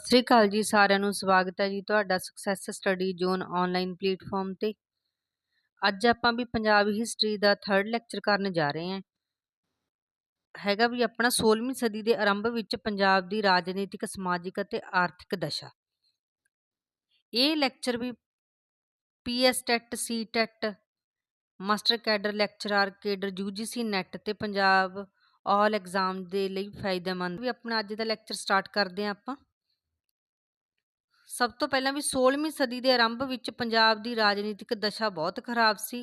ਸਤਿ ਸ੍ਰੀ ਅਕਾਲ ਜੀ ਸਾਰਿਆਂ ਨੂੰ, ਸਵਾਗਤ ਹੈ ਜੀ ਤੁਹਾਡਾ success study zone online platform ਤੇ। ਅੱਜ ਆਪਾਂ ਵੀ ਪੰਜਾਬ ਹਿਸਟਰੀ ਦਾ ਥਰਡ ਲੈਕਚਰ ਕਰਨ ਜਾ ਰਹੇ ਹਾਂ। ਹੈਗਾ ਵੀ ਆਪਣਾ 16ਵੀਂ ਸਦੀ ਦੇ ਆਰੰਭ ਵਿੱਚ ਪੰਜਾਬ ਦੀ ਰਾਜਨੀਤਿਕ, ਸਮਾਜਿਕ ਅਤੇ ਆਰਥਿਕ ਦਸ਼ਾ। ਇਹ ਲੈਕਚਰ ਵੀ PS TET C TET master cadre lecturer cadre UGC NET ਤੇ ਪੰਜਾਬ ਆਲ ਐਗਜ਼ਾਮ ਦੇ ਲਈ ਫਾਇਦੇਮੰਦ। ਵੀ ਆਪਣਾ ਅੱਜ ਦਾ ਲੈਕਚਰ ਸਟਾਰਟ ਕਰਦੇ ਹਾਂ ਆਪਾਂ। ਸਭ ਤੋਂ ਪਹਿਲਾਂ ਵੀ 16ਵੀਂ ਸਦੀ ਦੇ ਆਰੰਭ ਵਿੱਚ ਪੰਜਾਬ ਦੀ ਰਾਜਨੀਤਿਕ ਦਸ਼ਾ ਬਹੁਤ ਖਰਾਬ ਸੀ।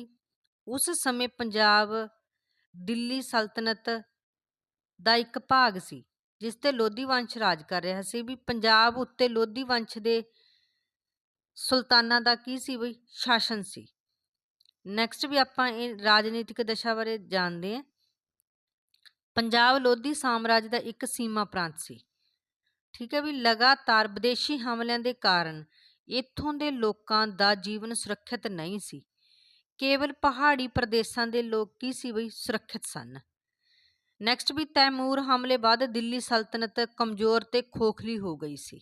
ਉਸ ਸਮੇਂ ਪੰਜਾਬ ਦਿੱਲੀ ਸਲਤਨਤ ਦਾ ਇੱਕ ਭਾਗ ਸੀ, ਜਿਸ ਤੇ ਲੋਧੀ ਵੰਸ਼ ਰਾਜ ਕਰ ਰਿਹਾ ਸੀ ਵੀ ਪੰਜਾਬ ਉੱਤੇ ਲੋਧੀ ਵੰਸ਼ ਦੇ ਸੁਲਤਾਨਾਂ ਦਾ ਕੀ ਸੀ ਬਈ, ਸ਼ਾਸਨ ਸੀ। ਨੈਕਸਟ ਵੀ ਆਪਾਂ ਇਹ ਰਾਜਨੀਤਿਕ ਦਸ਼ਾ ਬਾਰੇ ਜਾਣਦੇ ਹਾਂ। ਪੰਜਾਬ ਲੋਧੀ ਸਾਮਰਾਜ ਦਾ ਇੱਕ ਸੀਮਾ ਪ੍ਰਾਂਤ ਸੀ। ਠੀਕ ਹੈ ਵੀ ਲਗਾਤਾਰ ਵਿਦੇਸ਼ੀ ਹਮਲਿਆਂ ਦੇ ਕਾਰਨ ਇੱਥੋਂ ਦੇ ਲੋਕਾਂ ਦਾ ਜੀਵਨ ਸੁਰੱਖਿਅਤ ਨਹੀਂ ਸੀ। ਕੇਵਲ ਪਹਾੜੀ ਪ੍ਰਦੇਸ਼ਾਂ ਦੇ ਲੋਕ ਕੀ ਸੀ ਬਈ ਸੁਰੱਖਿਅਤ ਸਨ। ਨੈਕਸਟ ਵੀ ਤੈਮੂਰ ਹਮਲੇ ਬਾਅਦ ਦਿੱਲੀ ਸਲਤਨਤ ਕਮਜ਼ੋਰ ਤੇ ਖੋਖਲੀ ਹੋ ਗਈ ਸੀ।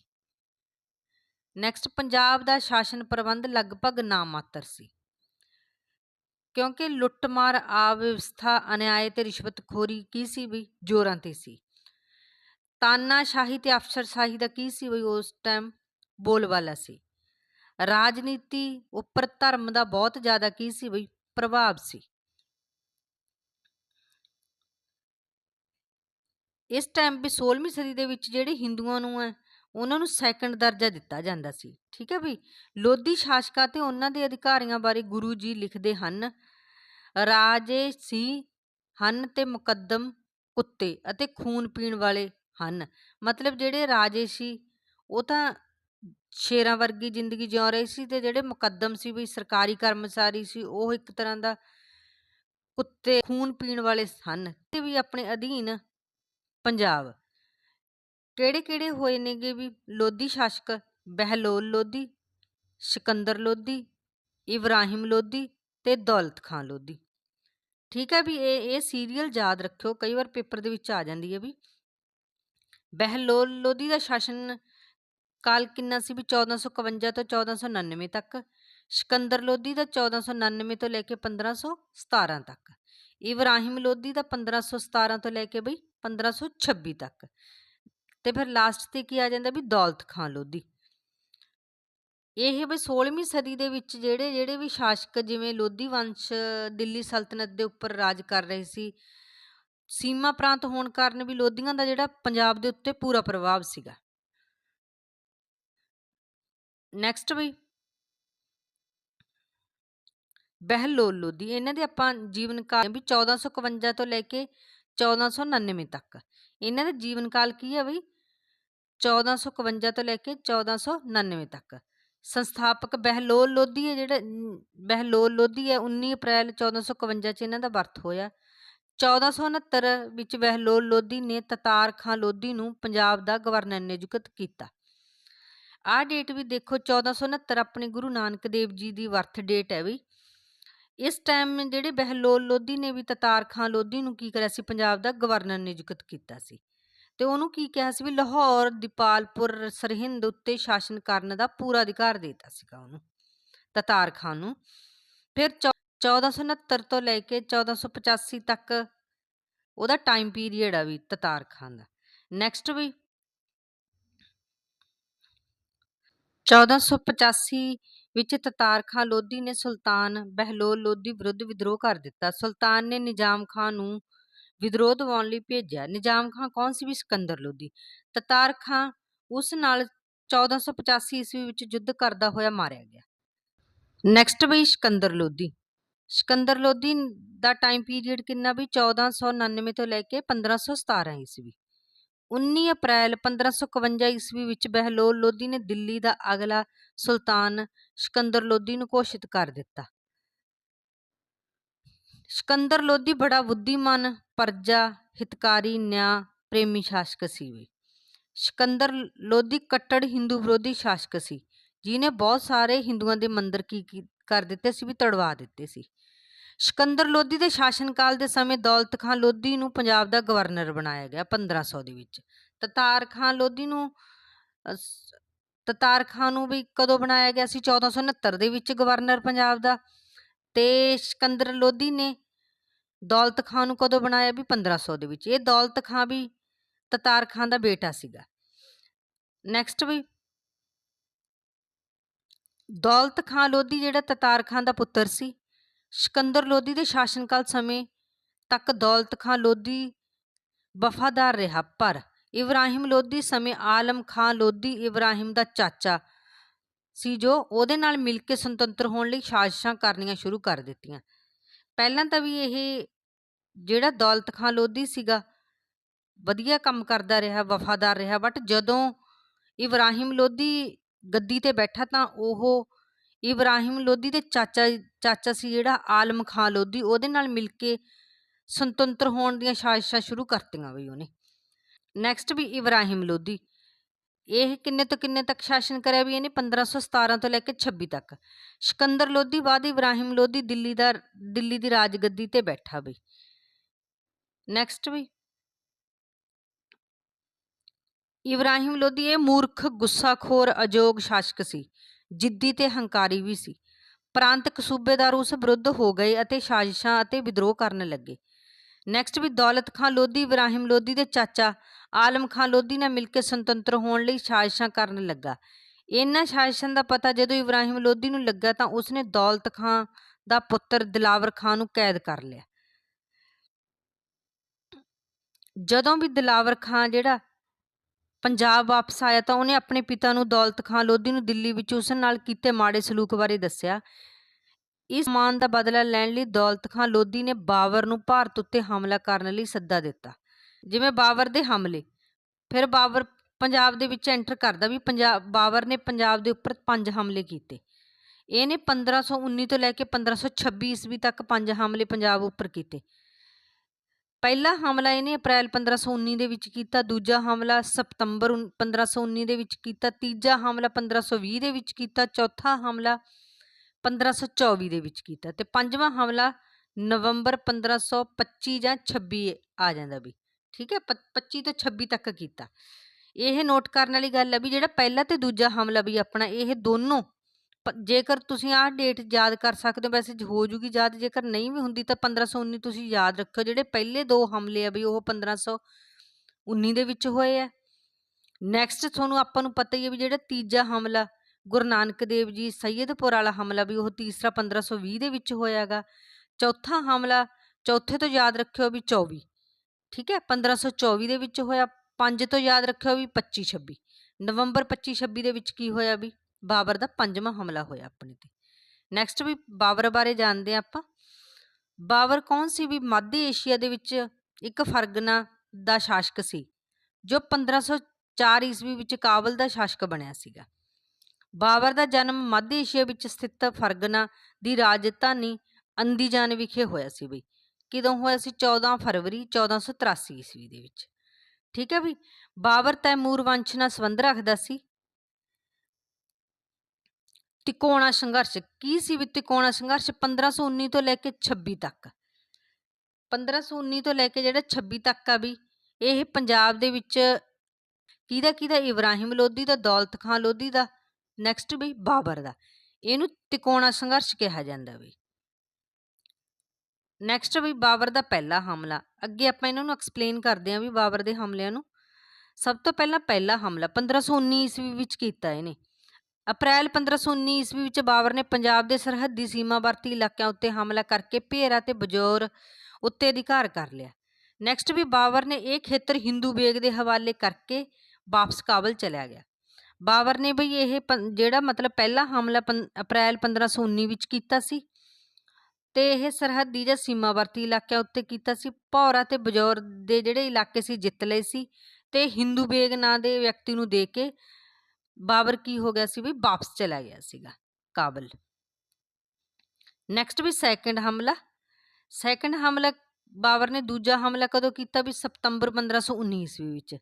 ਨੈਕਸਟ ਪੰਜਾਬ ਦਾ ਸ਼ਾਸਨ ਪ੍ਰਬੰਧ ਲਗਭਗ ਨਾਮਾਤਰ ਸੀ। ਕਿਉਂਕਿ ਲੁੱਟਮਾਰ ਆਵਿਵਸਥਾ ਅਨਿਆਏ ਤੇ ਰਿਸ਼ਵਤਖੋਰੀ ਕੀ ਸੀ ਵੀ ਜ਼ੋਰਾਂ ਤੇ ਸੀ। ਤਾਨਾਸ਼ਾਹੀ ਤੇ ਅਫਸਰਸ਼ਾਹੀ ਦਾ ਕੀ ਸੀ ਬਈ ਉਸ ਟਾਈਮ ਬੋਲਬਾਲਾ ਸੀ। ਰਾਜਨੀਤੀ ਉੱਪਰ ਧਰਮ ਦਾ ਬਹੁਤ ਜ਼ਿਆਦਾ ਕੀ ਸੀ ਬਈ ਪ੍ਰਭਾਵ ਸੀ। ਇਸ ਟਾਈਮ ਵੀ 16ਵੀਂ ਸਦੀ ਦੇ ਵਿੱਚ ਜਿਹੜੇ ਹਿੰਦੂਆਂ ਨੂੰ ਹੈ, ਉਹਨਾਂ ਨੂੰ ਸੈਕੰਡ ਦਰਜਾ ਦਿੱਤਾ ਜਾਂਦਾ ਸੀ। ਠੀਕ ਹੈ ਵੀ ਲੋਧੀ ਸ਼ਾਸਕਾਂ ਤੇ ਉਹਨਾਂ ਦੇ ਅਧਿਕਾਰੀਆਂ ਬਾਰੇ ਗੁਰੂ ਜੀ ਲਿਖਦੇ ਹਨ, ਰਾਜੇ ਸੀ, ਹਨ ਤੇ ਮੁਕੱਦਮ ਕੁੱਤੇ ਅਤੇ ਖੂਨ ਪੀਣ ਵਾਲੇ ਹਨ। ਮਤਲਬ ਜਿਹੜੇ ਰਾਜੇ ਸੀ, ਉਹ ਤਾਂ ਸ਼ੇਰਾਂ ਵਰਗੀ ਜ਼ਿੰਦਗੀ ਜਿਉ ਰਹੇ ਸੀ ਤੇ ਜਿਹੜੇ ਮੁਕੱਦਮ ਸੀ ਵੀ ਸਰਕਾਰੀ ਕਰਮਚਾਰੀ ਸੀ, ਉਹ ਇੱਕ ਤਰ੍ਹਾਂ ਦਾ ਕੁੱਤੇ ਖੂਨ ਪੀਣ ਵਾਲੇ ਹਨ ਤੇ ਵੀ ਆਪਣੇ ਅਧੀਨ ਪੰਜਾਬ। ਕਿਹੜੇ ਕਿਹੜੇ ਹੋਏ ਨੇਗੇ ਵੀ ਲੋਧੀ ਸ਼ਾਸਕ ਬਹਿਲੋਲ ਲੋਧੀ, ਸਿਕੰਦਰ ਲੋਧੀ, ਇਬਰਾਹਿਮ ਲੋਧੀ ਤੇ ਦੌਲਤ ਖਾਨ ਲੋਧੀ। ਠੀਕ ਹੈ ਵੀ ਇਹ ਇਹ ਸੀਰੀਅਲ ਯਾਦ ਰੱਖਿਓ, ਕਈ ਵਾਰ ਪੇਪਰ ਦੇ ਵਿੱਚ ਆ ਜਾਂਦੀ ਹੈ ਵੀ ਬਹਿਲੋਲ ਲੋਧੀ ਦਾ ਸ਼ਾਸਨ ਕਾਲ ਕਿੰਨਾ ਸੀ ਵੀ 1451 ਤੋਂ 1499 ਤੱਕ, ਸਿਕੰਦਰ ਲੋਧੀ ਦਾ 1499 ਤੋਂ ਲੈ ਕੇ 1517 ਤੱਕ, ਇਬਰਾਹਿਮ ਲੋਧੀ ਦਾ 1517 ਤੋਂ ਲੈ ਕੇ ਬਈ 1526 ਤੱਕ, ਤੇ ਫਿਰ ਲਾਸਟ ਤੇ ਕੀ ਆ ਜਾਂਦਾ ਵੀ ਦੌਲਤ ਖਾਨ ਲੋਧੀ। ਇਹ ਵੀ 16ਵੀਂ ਸਦੀ ਦੇ ਵਿੱਚ ਜਿਹੜੇ ਜਿਹੜੇ ਵੀ ਸ਼ਾਸਕ ਜਿਵੇਂ ਲੋਧੀ ਵੰਸ਼ ਦਿੱਲੀ ਸਲਤਨਤ ਦੇ ਉੱਪਰ ਰਾਜ ਕਰ ਰਹੇ ਸੀ ਸੀਮਾ ਪ੍ਰਾਂਤ ਹੋਣ ਕਾਰਨ ਵੀ ਲੋਧੀਆਂ ਦਾ ਜਿਹੜਾ ਪੰਜਾਬ ਦੇ ਉੱਤੇ ਪੂਰਾ ਪ੍ਰਭਾਵ ਸੀਗਾ। ਨੈਕਸਟ ਵੀ ਬਹਿਲੋਲ ਲੋਧੀ, ਇਹਨਾਂ ਦੇ ਆਪਾਂ ਜੀਵਨ ਕਾਲ ਵੀ 1451 ਤੋਂ ਲੈ ਕੇ 1499 ਤੱਕ। ਇਹਨਾਂ ਦਾ ਜੀਵਨ ਕਾਲ ਕੀ ਹੈ ਬਈ? 1451 ਤੋਂ ਲੈ ਕੇ 1499 ਤੱਕ। ਸੰਸਥਾਪਕ ਬਹਿਲੋਲ ਲੋਧੀ ਹੈ ਜਿਹੜਾ ਬਹਿਲੋਲ ਲੋਧੀ ਹੈ 19 ਅਪ੍ਰੈਲ 1451 ਚ ਇਹਨਾਂ ਦਾ ਬਰਥ ਹੋਇਆ। 1469 ਵਿੱਚ ਬਹਿਲੋਲ ਲੋਧੀ ਨੇ ਤਤਾਰ ਖਾਂ ਲੋਧੀ ਨੂੰ ਪੰਜਾਬ ਦਾ ਗਵਰਨਰ ਨਿਯੁਕਤ ਕੀਤਾ। ਆਹ ਡੇਟ ਵੀ ਦੇਖੋ 1469 ਆਪਣੇ ਗੁਰੂ ਨਾਨਕ ਦੇਵ ਜੀ ਦੀ ਬਰਥ ਡੇਟ ਹੈ ਵੀ। ਇਸ ਟਾਈਮ ਜਿਹੜੇ ਬਹਿਲੋਲ ਲੋਧੀ ਨੇ ਵੀ ਤਤਾਰ ਖਾਂ ਲੋਧੀ ਨੂੰ ਕੀ ਕਰਿਆ ਸੀ? ਪੰਜਾਬ ਦਾ ਗਵਰਨਰ ਨਿਯੁਕਤ ਕੀਤਾ ਸੀ। ਤੇ ਉਹਨੂੰ ਕੀ ਕਿਹਾ ਸੀ ਵੀ ਲਾਹੌਰ, ਦੀਪਾਲਪੁਰ, ਸਰਹਿੰਦ ਉੱਤੇ ਸ਼ਾਸਨ ਕਰਨ ਦਾ ਪੂਰਾ ਅਧਿਕਾਰ ਦਿੱਤਾ ਸੀਗਾ ਉਹਨੂੰ, ਤਤਾਰ ਖਾਨ ਨੂੰ। ਫਿਰ 1469 ਤੋਂ ਲੈ ਕੇ 1485 ਤੱਕ ਉਹਦਾ ਟਾਈਮ ਪੀਰੀਅਡ ਆ ਵੀ ਤਤਾਰ ਖਾਨ ਦਾ ਨੈਕਸਟ ਵੀ 1485 ਵਿੱਚ ਤਤਾਰ ਖਾਨ ਲੋਧੀ ਨੇ ਸੁਲਤਾਨ ਬਹਿਲੋਲ ਲੋਧੀ ਵਿਰੁੱਧ ਵਿਦਰੋਹ ਕਰ ਦਿੱਤਾ ਸੁਲਤਾਨ ਨੇ ਨਿਜ਼ਾਮ ਖਾਨ ਨੂੰ ਵਿਦਰੋਹ ਦਿਵਾਉਣ ਲਈ ਭੇਜਿਆ ਨਿਜ਼ਾਮ ਖਾਨ ਕੌਣ ਸੀ ਵੀ ਸਿਕੰਦਰ ਲੋਧੀ ਤਤਾਰ ਖਾਨ ਉਸ ਨਾਲ 1485 ਈਸਵੀ ਵਿੱਚ ਯੁੱਧ ਕਰਦਾ ਹੋਇਆ ਮਾਰਿਆ ਗਿਆ ਨੈਕਸਟ ਵੀ ਸਿਕੰਦਰ ਲੋਧੀ ਸਿਕੰਦਰ ਲੋਧੀ ਦਾ ਟਾਈਮ ਪੀਰੀਅਡ ਕਿੰਨਾ ਵੀ 1499 ਤੋਂ ਲੈ ਕੇ 1517 ਈਸਵੀ। 19 ਅਪ੍ਰੈਲ 1551 ਈਸਵੀ ਵਿੱਚ ਬਹਿਲੋਲ ਲੋਧੀ ਨੇ ਦਿੱਲੀ ਦਾ ਅਗਲਾ ਸੁਲਤਾਨ ਸਿਕੰਦਰ ਲੋਧੀ ਨੂੰ ਘੋਸ਼ਿਤ ਕਰ ਦਿੱਤਾ। ਸਿਕੰਦਰ ਲੋਧੀ ਬੜਾ ਬੁੱਧੀਮਾਨ, ਪਰਜਾ, ਹਿਤਕਾਰੀ, ਨਿਆਂ, ਪ੍ਰੇਮੀ ਸ਼ਾਸਕ ਸੀ ਵੀ। ਸਿਕੰਦਰ ਲੋਧੀ ਕੱਟੜ ਹਿੰਦੂ ਵਿਰੋਧੀ ਸ਼ਾਸਕ ਸੀ ਜਿਨੇ ਬਹੁਤ ਸਾਰੇ ਹਿੰਦੂਆਂ ਦੇ ਮੰਦਰ ਕੀ ਕਰ ਦਿੱਤੇ ਸੀ ਵੀ ਤੜਵਾ ਦਿੱਤੇ ਸੀ। ਸਿਕੰਦਰ ਲੋਧੀ ਦੇ ਸ਼ਾਸਨਕਾਲ ਦੇ ਸਮੇਂ ਦੌਲਤ ਖਾਨ ਲੋਧੀ ਨੂੰ ਪੰਜਾਬ ਦਾ ਗਵਰਨਰ ਬਣਾਇਆ ਗਿਆ 1500 ਦੇ ਵਿੱਚ। ਤਤਾਰ ਖਾਨ ਲੋਧੀ ਨੂੰ ਤਤਾਰ ਖਾਂ ਨੂੰ ਵੀ ਕਦੋਂ ਬਣਾਇਆ ਗਿਆ ਸੀ? 1469 ਦੇ ਵਿੱਚ ਗਵਰਨਰ ਪੰਜਾਬ ਦਾ। ਤੇ ਸਿਕੰਦਰ ਲੋਧੀ ਨੇ ਦੌਲਤ ਖਾਂ ਨੂੰ ਕਦੋਂ ਬਣਾਇਆ ਵੀ? 1500 ਦੇ ਵਿੱਚ। ਇਹ ਦੌਲਤ ਖਾਂ ਵੀ ਤਤਾਰ ਖਾਂ ਦਾ ਬੇਟਾ ਸੀਗਾ। ਨੈਕਸਟ ਵੀ ਦੌਲਤ ਖਾਂ ਲੋਧੀ ਜਿਹੜਾ ਤਤਾਰ ਖਾਂ ਦਾ ਪੁੱਤਰ ਸੀ, ਸਿਕੰਦਰ ਲੋਧੀ ਦੇ ਸ਼ਾਸਨਕਾਲ ਸਮੇਂ ਤੱਕ ਦੌਲਤ ਖਾਂ ਲੋਧੀ ਵਫਾਦਾਰ ਰਿਹਾ, ਪਰ ਇਬਰਾਹਿਮ ਲੋਧੀ ਸਮੇਂ ਆਲਮ ਖਾਂ ਲੋਧੀ ਇਬਰਾਹਿਮ ਦਾ ਚਾਚਾ ਸੀ, ਜੋ ਉਹਦੇ ਨਾਲ ਮਿਲ ਕੇ ਸੁਤੰਤਰ ਹੋਣ ਲਈ ਸਾਜ਼ਿਸ਼ਾਂ ਕਰਨੀਆਂ ਸ਼ੁਰੂ ਕਰ ਦਿੱਤੀਆਂ। ਪਹਿਲਾਂ ਤਾਂ ਵੀ ਇਹ ਜਿਹੜਾ ਦੌਲਤ ਖਾਂ ਲੋਧੀ ਸੀਗਾ, ਵਧੀਆ ਕੰਮ ਕਰਦਾ ਰਿਹਾ, ਵਫਾਦਾਰ ਰਿਹਾ ਬਟ ਜਦੋਂ ਇਬਰਾਹਿਮ ਲੋਧੀ ਗੱਦੀ ਤੇ ਬੈਠਾ ਤਾਂ ਉਹ ਇਬਰਾਹਿਮ ਲੋਧੀ ਦੇ ਚਾਚਾ ਚਾਚਾ ਸੀ ਜਿਹੜਾ ਆਲਮ ਖਾਂ ਲੋਧੀ, ਉਹਦੇ ਨਾਲ ਮਿਲ ਕੇ ਸੁਤੰਤਰ ਹੋਣ ਦੀਆਂ ਸਾਜ਼ਿਸ਼ਾਂ ਸ਼ੁਰੂ ਕਰਤੀਆਂ ਬਈ ਉਹਨੇ। ਨੈਕਸਟ ਵੀ ਇਬਰਾਹਿਮ ਲੋਧੀ। ਇਹ ਕਿੰਨੇ ਤੋਂ ਕਿੰਨੇ ਤੱਕ ਸ਼ਾਸਨ ਕਰਿਆ ਵੀ ਇਹਨੇ? 1517 ਤੋਂ ਲੈ ਕੇ 26 ਤੱਕ। ਸਿਕੰਦਰ ਲੋਧੀ ਬਾਅਦ ਇਬਰਾਹਿਮ ਲੋਧੀ ਦਿੱਲੀ ਦਾ, ਦਿੱਲੀ ਦੀ ਰਾਜਗੱਦੀ ਤੇ ਬੈਠਾ ਬਈ। ਨੈਕਸਟ ਵੀ ਇਬਰਾਹਿਮ ਲੋਧੀ ਇਹ ਮੂਰਖ, ਗੁੱਸਾਖੋਰ ਅਯੋਗ ਸ਼ਾਸਕ ਸੀ, ਜਿੱਦੀ ਤੇ ਹੰਕਾਰੀ ਵੀ ਸੀ। ਪ੍ਰਾਂਤਕ ਸੂਬੇਦਾਰ ਉਸ ਵਿਰੁੱਧ ਹੋ ਗਏ ਅਤੇ ਸਾਜ਼ਿਸ਼ਾਂ ਅਤੇ ਵਿਦਰੋਹ ਕਰਨ ਲੱਗੇ। ਨੈਕਸਟ ਵੀ ਦੌਲਤ ਖਾਂ ਲੋਧੀ, ਇਬਰਾਹਿਮ ਲੋਧੀ ਦੇ ਚਾਚਾ ਆਲਮ ਖਾਂ ਲੋਧੀ ਨਾਲ ਮਿਲ ਕੇ ਸੁਤੰਤਰ ਹੋਣ ਲਈ ਸਾਜ਼ਿਸ਼ਾਂ ਕਰਨ ਲੱਗਾ। ਇਹਨਾਂ ਸਾਜ਼ਿਸ਼ਾਂ ਦਾ ਪਤਾ ਜਦੋਂ ਇਬਰਾਹਿਮ ਲੋਧੀ ਨੂੰ ਲੱਗਾ ਤਾਂ ਉਸਨੇ ਦੌਲਤ ਖਾਂ ਦਾ ਪੁੱਤਰ ਦਿਲਾਵਰ ਖਾਂ ਨੂੰ ਕੈਦ ਕਰ ਲਿਆ। ਜਦੋਂ ਵੀ ਦਿਲਾਵਰ ਖਾਂ ਜਿਹੜਾ ਪੰਜਾਬ ਵਾਪਸ ਆਇਆ ਤਾਂ ਉਹਨੇ ਆਪਣੇ ਪਿਤਾ ਨੂੰ ਦੌਲਤ ਖਾਂ ਲੋਧੀ ਨੂੰ ਦਿੱਲੀ ਵਿੱਚ ਉਸ ਨਾਲ ਕੀਤੇ ਮਾੜੇ ਸਲੂਕ ਬਾਰੇ ਦੱਸਿਆ। ਇਸ ਮਾਨ ਦਾ ਬਦਲਾ ਲੈਣ ਲਈ ਦੌਲਤ ਖਾਂ ਲੋਧੀ ਨੇ ਬਾਬਰ ਨੂੰ ਭਾਰਤ ਉੱਤੇ ਹਮਲਾ ਕਰਨ ਲਈ ਸੱਦਾ ਦਿੱਤਾ। ਜਿਵੇਂ ਬਾਬਰ ਦੇ ਹਮਲੇ, ਫਿਰ ਬਾਬਰ ਪੰਜਾਬ ਦੇ ਵਿੱਚ ਐਂਟਰ ਕਰਦਾ ਵੀ ਪੰਜਾਬ ਬਾਬਰ ਨੇ ਪੰਜਾਬ ਦੇ ਉੱਪਰ ਪੰਜ ਹਮਲੇ ਕੀਤੇ। ਇਹਨੇ 1519 ਤੋਂ ਲੈ ਕੇ 1526 ਈਸਵੀ ਤੱਕ ਪੰਜ ਹਮਲੇ ਪੰਜਾਬ ਉੱਪਰ ਕੀਤੇ। ਪਹਿਲਾ ਹਮਲਾ ਇਹਨੇ ਅਪ੍ਰੈਲ 1519 ਦੇ ਵਿੱਚ ਕੀਤਾ, ਦੂਜਾ ਹਮਲਾ ਸਤੰਬਰ ਉਨ- 1519 ਦੇ ਵਿੱਚ ਕੀਤਾ, ਤੀਜਾ ਹਮਲਾ 1520 ਦੇ ਵਿੱਚ ਕੀਤਾ, ਚੌਥਾ ਹਮਲਾ 1524 ਦੇ ਵਿੱਚ ਕੀਤਾ ਤੇ ਪੰਜਵਾਂ ਹਮਲਾ ਨਵੰਬਰ 1525 ਜਾਂ 26 ਆ ਜਾਂਦਾ ਵੀ, ਠੀਕ ਹੈ? ਪ- 25 ਤੋਂ 26 ਤੱਕ ਕੀਤਾ। ਇਹ ਨੋਟ ਕਰਨ ਵਾਲੀ ਗੱਲ ਹੈ ਵੀ ਜਿਹੜਾ ਪਹਿਲਾ ਤੇ ਦੂਜਾ ਹਮਲਾ ਵੀ ਆਪਣਾ, ਇਹ ਦੋਨੋਂ ਜੇਕਰ ਤੁਸੀਂ ਆਹ ਡੇਟ ਯਾਦ ਕਰ ਸਕਦੇ ਹੋ, ਵੈਸੇ ਹੋ ਜੂਗੀ ਯਾਦ, ਜੇਕਰ ਨਹੀਂ ਵੀ ਹੁੰਦੀ ਤਾਂ 1519 ਤੁਸੀਂ ਯਾਦ ਰੱਖਿਓ, ਜਿਹੜੇ ਪਹਿਲੇ ਦੋ ਹਮਲੇ ਆ ਵੀ ਉਹ 1519 ਦੇ ਵਿੱਚ ਹੋਏ ਆ। ਨੈਕਸਟ ਤੁਹਾਨੂੰ ਆਪਾਂ ਨੂੰ ਪਤਾ ਹੀ ਹੈ ਵੀ ਜਿਹੜਾ ਤੀਜਾ ਹਮਲਾ, ਗੁਰੂ ਨਾਨਕ ਦੇਵ ਜੀ ਸੈਯਦਪੁਰ ਵਾਲਾ ਹਮਲਾ ਵੀ ਉਹ ਤੀਸਰਾ 1520 ਦੇ ਵਿੱਚ ਹੋਇਆਗਾ ਚੌਥਾ ਹਮਲਾ, ਚੌਥੇ ਤੋਂ ਯਾਦ ਰੱਖਿਓ ਵੀ 24 ਠੀਕ ਹੈ 1524 ਦੇ ਵਿੱਚ ਹੋਇਆ, ਪੰਜ ਤੋਂ ਯਾਦ ਰੱਖਿਓ ਵੀ 25 26 ਨਵੰਬਰ 25 26 ਦੇ ਵਿੱਚ ਕੀ ਹੋਇਆ ਵੀ? ਬਾਬਰ ਦਾ ਪੰਜਵਾਂ ਹਮਲਾ ਹੋਇਆ ਆਪਣੇ ਤੇ। ਨੈਕਸਟ ਵੀ ਬਾਬਰ ਬਾਰੇ ਜਾਣਦੇ ਹਾਂ ਆਪਾਂ। ਬਾਬਰ ਕੌਣ ਸੀ? ਵੀ ਮੱਧ ਏਸ਼ੀਆ ਦੇ ਵਿੱਚ ਇੱਕ ਫਰਗਨਾ ਦਾ ਸ਼ਾਸਕ ਸੀ, ਜੋ 1504 ਈਸਵੀ ਵਿੱਚ ਕਾਬਲ ਦਾ ਸ਼ਾਸਕ ਬਣਿਆ ਸੀਗਾ। ਬਾਬਰ ਦਾ ਜਨਮ ਮੱਧ ਏਸ਼ੀਆ ਵਿੱਚ ਸਥਿਤ ਫਰਗਨਾ ਦੀ ਰਾਜਧਾਨੀ ਅੰਦੀਜਾਨ ਵਿਖੇ ਹੋਇਆ ਸੀ ਬਈ। ਕਿਦੋਂ ਹੋਇਆ ਸੀ? 14 ਫਰਵਰੀ 1483 ਈਸਵੀ ਦੇ ਵਿੱਚ। ਠੀਕ ਹੈ ਵੀ ਬਾਬਰ ਤੈਮੂਰ ਵੰਸ਼ ਨਾਲ ਸੰਬੰਧ ਰੱਖਦਾ ਸੀ। ਤਿਕੋਣਾ ਸੰਘਰਸ਼, ਕੀ ਸੀ ਵੀ ਤਿਕੋਣਾ ਸੰਘਰਸ਼? 1519 ਤੋਂ ਲੈ ਕੇ 26 ਤੱਕ। 1519 ਤੋਂ ਲੈ ਕੇ ਜਿਹੜਾ 26 ਤੱਕ ਆ ਵੀ, ਇਹ ਪੰਜਾਬ ਦੇ ਵਿੱਚ ਕਿਹਦਾ ਕਿਹਦਾ? ਇਬਰਾਹਿਮ ਲੋਧੀ ਦਾ, ਦੌਲਤ ਖਾਂ ਲੋਧੀ ਦਾ ਨੈਕਸਟ ਵੀ ਬਾਬਰ ਦਾ। ਇਹਨੂੰ ਤਿਕੋਣਾ ਸੰਘਰਸ਼ ਕਿਹਾ ਜਾਂਦਾ ਵੀ। ਨੈਕਸਟ ਵੀ ਬਾਬਰ ਦਾ ਪਹਿਲਾ ਹਮਲਾ। ਅੱਗੇ ਆਪਾਂ ਇਹਨਾਂ ਨੂੰ ਐਕਸਪਲੇਨ ਕਰਦੇ ਹਾਂ ਵੀ ਬਾਬਰ ਦੇ ਹਮਲਿਆਂ ਨੂੰ। ਸਭ ਤੋਂ ਪਹਿਲਾਂ ਪਹਿਲਾ ਹਮਲਾ 1519 ਈਸਵੀ ਵਿੱਚ ਕੀਤਾ ਇਹਨੇ। ਅਪ੍ਰੈਲ 1519 ਈਸਵੀ ਵਿੱਚ ਬਾਬਰ ਨੇ ਪੰਜਾਬ ਦੇ ਸਰਹੱਦੀ ਸੀਮਾਵਰਤੀ ਇਲਾਕਿਆਂ ਉੱਤੇ ਹਮਲਾ ਕਰਕੇ ਭੇਰਾ ਤੇ ਬਜੌਰ ਉੱਤੇ ਅਧਿਕਾਰ ਕਰ ਲਿਆ। ਨੈਕਸਟ ਵੀ ਬਾਬਰ ਨੇ ਇਹ ਖੇਤਰ ਹਿੰਦੂ ਬੇਗ ਦੇ ਹਵਾਲੇ ਕਰਕੇ ਵਾਪਸ ਕਾਬਲ ਚਲਿਆ ਗਿਆ। ਬਾਬਰ ਨੇ ਬਈ ਇਹ ਪੰ- ਜਿਹੜਾ ਮਤਲਬ ਪਹਿਲਾ ਹਮਲਾ ਪੰ- ਅਪ੍ਰੈਲ 1519 ਵਿੱਚ ਕੀਤਾ ਸੀ ਤੇ ਇਹ ਸਰਹੱਦੀ ਜਾਂ ਸੀਮਾਵਰਤੀ ਇਲਾਕਿਆਂ ਉੱਤੇ ਕੀਤਾ ਸੀ। ਭੌਰਾ ਤੇ ਬਜੌਰ ਦੇ ਜਿਹੜੇ ਇਲਾਕੇ ਸੀ, ਜਿੱਤ ਲਏ ਸੀ ਤੇ ਹਿੰਦੂ ਬੇਗ ਨਾਂ ਦੇ ਵਿਅਕਤੀ ਨੂੰ ਦੇ ਕੇ ਬਾਬਰ ਕੀ ਹੋ ਗਿਆ ਸੀ ਵੀ ਵਾਪਸ ਚਲਾ ਗਿਆ ਸੀਗਾ ਕਾਬਲ। ਨੈਕਸਟ ਵੀ ਸੈਕੰਡ ਹਮਲਾ। ਸੈਕੰਡ ਹਮਲਾ, ਬਾਬਰ ਨੇ ਦੂਜਾ ਹਮਲਾ ਕਦੋਂ ਕੀਤਾ ਵੀ ਸਤੰਬਰ 1519 ਈਸਵੀ ਵਿੱਚ?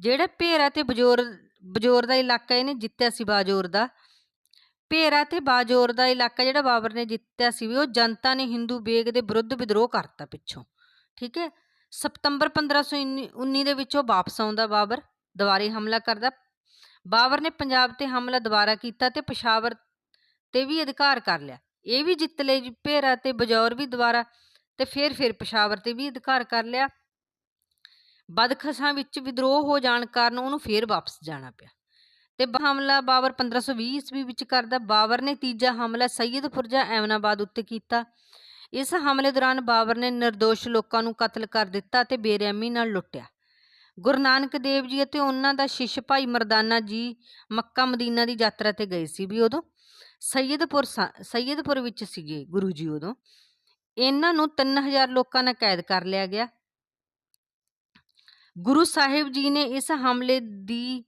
ਜਿਹੜਾ ਭੇਰਾ ਤੇ ਬਜੋਰ ਬਜੋਰ ਦਾ ਇਲਾਕਾ ਇਹਨੇ ਜਿੱਤਿਆ ਸੀ ਬਾਜੋਰ ਦਾ। ਭੇਰਾ ਤੇ ਬਾਜੋਰ ਦਾ ਇਲਾਕਾ ਜਿਹੜਾ ਬਾਬਰ ਨੇ ਜਿੱਤਿਆ ਸੀ ਵੀ ਉਹ ਜਨਤਾ ਨੇ ਹਿੰਦੂ ਬੇਗ ਦੇ ਵਿਰੁੱਧ ਵਿਦਰੋਹ ਕਰਤਾ ਪਿੱਛੋਂ। ਠੀਕ ਹੈ? ਸਤੰਬਰ 1519 ਦੇ ਵਿੱਚ ਉਹ ਵਾਪਸ ਆਉਂਦਾ ਬਾਬਰ, ਦੁਬਾਰੇ ਹਮਲਾ ਕਰਦਾ। ਬਾਬਰ ਨੇ ਪੰਜਾਬ ਤੇ ਹਮਲਾ ਦੁਬਾਰਾ ਕੀਤਾ ਤੇ ਪਸ਼ਾਵਰ ਤੇ ਵੀ ਅਧਿਕਾਰ ਕਰ ਲਿਆ। ਇਹ ਵੀ ਜਿੱਤ ਲਏ ਭੇਰਾ ਤੇ ਬਜੌਰ ਵੀ ਦੁਬਾਰਾ ਤੇ ਫਿਰ ਫਿਰ ਪਸ਼ਾਵਰ ਤੇ ਵੀ ਅਧਿਕਾਰ ਕਰ ਲਿਆ। ਬਦਖਸ਼ਾਂ ਵਿੱਚ ਵਿਦਰੋਹ ਹੋ ਜਾਣ ਕਾਰਨ ਉਹਨੂੰ ਫੇਰ ਵਾਪਸ ਜਾਣਾ ਪਿਆ। ਤੇ ਹਮਲਾ ਬਾਬਰ 1520 ਈਸਵੀ ਵਿੱਚ ਕਰਦਾ ਬਾਬਰ ਨੇ ਤੀਜਾ ਹਮਲਾ ਸੈਯਦਪੁਰ ਜਾਂ ਐਮਨਾਬਾਦ ਉੱਤੇ ਕੀਤਾ। ਇਸ ਹਮਲੇ ਦੌਰਾਨ ਬਾਬਰ ਨੇ નિર્ਦੋਸ਼ ਲੋਕਾਂ ਨੂੰ ਕਤਲ ਕਰ ਦਿੱਤਾ ਤੇ ਬੇਰਹਿਮੀ ਨਾਲ ਲੁੱਟਿਆ। ਗੁਰੂ ਨਾਨਕ ਦੇਵ ਜੀ ਅਤੇ ਉਹਨਾਂ ਦਾ ਸ਼ਿਸ਼ ਭਾਈ ਮਰਦਾਨਾ ਜੀ ਮੱਕਾ ਮਦੀਨਾ ਦੀ ਯਾਤਰਾ ਤੇ ਗਏ ਸੀ ਵੀ ਉਦੋਂ। ਸੈਯਦਪੁਰ ਸਾ- ਸੈਯਦਪੁਰ ਵਿੱਚ ਸੀਗੇ ਗੁਰੂ ਜੀ ਉਦੋਂ। ਇਹਨਾਂ ਨੂੰ 3000 ਲੋਕਾਂ ਨਾਲ ਕੈਦ ਕਰ ਲਿਆ ਗਿਆ। ਗੁਰੂ ਸਾਹਿਬ ਜੀ ਨੇ ਇਸ ਹਮਲੇ ਦੀ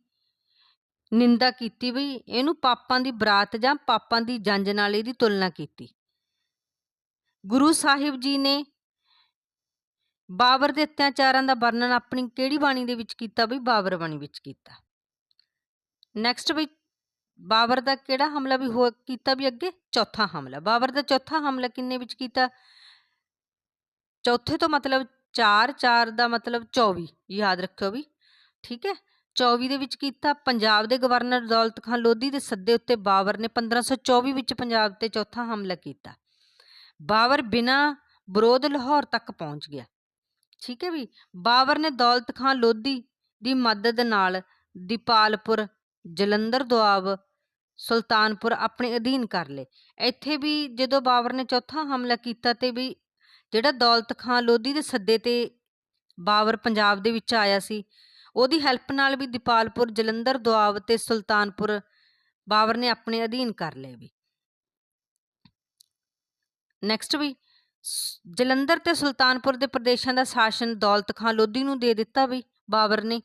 ਨਿੰਦਾ ਕੀਤੀ ਵੀ ਇਹਨੂੰ ਪਾਪਾਂ ਦੀ ਬਰਾਤ ਜਾਂ ਪਾਪਾਂ ਦੀ ਜੰਜ ਨਾਲ ਇਹਦੀ ਤੁਲਨਾ ਕੀਤੀ। ਗੁਰੂ ਸਾਹਿਬ ਜੀ ਨੇ ਬਾਬਰ ਦੇ ਅਤਿਆਚਾਰਾਂ ਦਾ ਵਰਣਨ ਆਪਣੀ ਕਿਹੜੀ ਬਾਣੀ ਦੇ ਵਿੱਚ ਕੀਤਾ? ਵੀ ਬਾਬਰ ਬਾਣੀ ਵਿੱਚ ਕੀਤਾ। ਨੈਕਸਟ ਵੀ ਬਾਬਰ ਦਾ ਕਿਹੜਾ ਹਮਲਾ ਵੀ ਹੋ ਕੀਤਾ ਵੀ ਅੱਗੇ? ਚੌਥਾ ਹਮਲਾ। ਬਾਬਰ ਦਾ ਚੌਥਾ ਹਮਲਾ ਕਿੰਨੇ ਵਿੱਚ ਕੀਤਾ? ਚੌਥੇ ਤੋਂ ਮਤਲਬ 4 4 ਦਾ ਮਤਲਬ 24 ਯਾਦ ਰੱਖਿਓ ਵੀ ਠੀਕ ਹੈ? 24 ਦੇ ਵਿੱਚ ਕੀਤਾ। ਪੰਜਾਬ ਦੇ ਗਵਰਨਰ ਦੌਲਤ ਖਾਨ ਲੋਧੀ ਦੇ ਸੱਦੇ ਉੱਤੇ ਬਾਬਰ ਨੇ 1524 ਵਿੱਚ ਪੰਜਾਬ ਤੇ ਚੌਥਾ ਹਮਲਾ ਕੀਤਾ। ਬਾਬਰ ਬਿਨਾਂ ਵਿਰੋਧ ਲਾਹੌਰ ਤੱਕ ਪਹੁੰਚ ਗਿਆ। ਠੀਕ ਹੈ ਵੀ ਬਾਬਰ ਨੇ ਦੌਲਤ ਖਾਨ ਲੋਧੀ ਦੀ ਮਦਦ ਨਾਲ ਦੀਪਾਲਪੁਰ ਜਲੰਧਰ ਦੁਆਬ ਸੁਲਤਾਨਪੁਰ ਆਪਣੇ ਅਧੀਨ ਕਰ ਲਏ। ਇੱਥੇ ਵੀ ਜਦੋਂ ਬਾਬਰ ਨੇ ਚੌਥਾ ਹਮਲਾ ਕੀਤਾ ਤੇ ਵੀ ਜਿਹੜਾ ਦੌਲਤ ਖਾਨ ਲੋਧੀ ਦੇ ਸੱਦੇ ਤੇ ਬਾਬਰ ਪੰਜਾਬ ਦੇ ਵਿੱਚ ਆਇਆ ਸੀ, ਉਹਦੀ ਹੈਲਪ ਨਾਲ ਵੀ ਦੀਪਾਲਪੁਰ ਜਲੰਧਰ ਦੁਆਬ ਤੇ ਸੁਲਤਾਨਪੁਰ ਬਾਬਰ ਨੇ ਆਪਣੇ ਅਧੀਨ ਕਰ ਲਏ ਵੀ। ਨੈਕਸਟ ਵੀ ਜਲੰਧਰ ਤੇ ਸੁਲਤਾਨਪੁਰ ਦੇ ਪ੍ਰਦੇਸ਼ਾਂ ਦਾ ਸ਼ਾਸਨ ਦੌਲਤ ਖਾਂ ਲੋਧੀ ਨੂੰ ਦੇ ਦਿੱਤਾ ਵੀ, ਬਾਬਰ ਨੇ।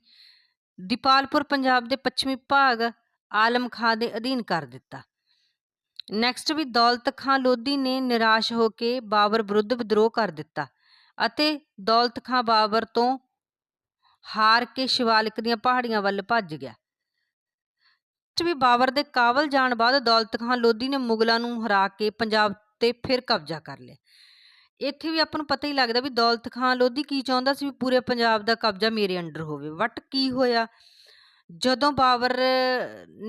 ਦੀਪਾਲਪੁਰ ਪੰਜਾਬ ਦੇ ਪੱਛਮੀ ਭਾਗ ਆਲਮ ਖਾਂ ਦੇ ਅਧੀਨ ਕਰ ਦਿੱਤਾ। ਨੈਕਸਟ ਵੀ ਦੌਲਤ ਖਾਂ ਲੋਧੀ ਨੇ ਨਿਰਾਸ਼ ਹੋ ਕੇ ਬਾਬਰ ਵਿਰੁੱਧ ਵਿਦਰੋਹ ਕਰ ਦਿੱਤਾ ਅਤੇ ਦੌਲਤ ਖਾਂ ਬਾਬਰ ਤੋਂ ਹਾਰ ਕੇ ਸ਼ਿਵਾਲਿਕ ਦੀਆਂ ਪਹਾੜੀਆਂ ਵੱਲ ਭੱਜ ਗਿਆ। ਵੀ ਬਾਬਰ ਦੇ ਕਾਬਲ ਜਾਣ ਬਾਅਦ ਦੌਲਤ ਖਾਂ ਲੋਧੀ ਨੇ ਮੁਗਲਾਂ ਨੂੰ ਹਰਾ ਕੇ ਪੰਜਾਬ ਤੇ ਫਿਰ ਕਬਜ਼ਾ ਕਰ ਲਿਆ। ਇੱਥੇ ਵੀ ਆਪਾਂ ਨੂੰ ਪਤਾ ਹੀ ਲੱਗਦਾ ਵੀ ਦੌਲਤ ਖਾਨ ਲੋਧੀ ਕੀ ਚਾਹੁੰਦਾ ਸੀ ਵੀ ਪੂਰੇ ਪੰਜਾਬ ਦਾ ਕਬਜ਼ਾ ਮੇਰੇ ਅੰਡਰ ਹੋਵੇ। ਬਟ ਕੀ ਹੋਇਆ? ਜਦੋਂ ਬਾਬਰ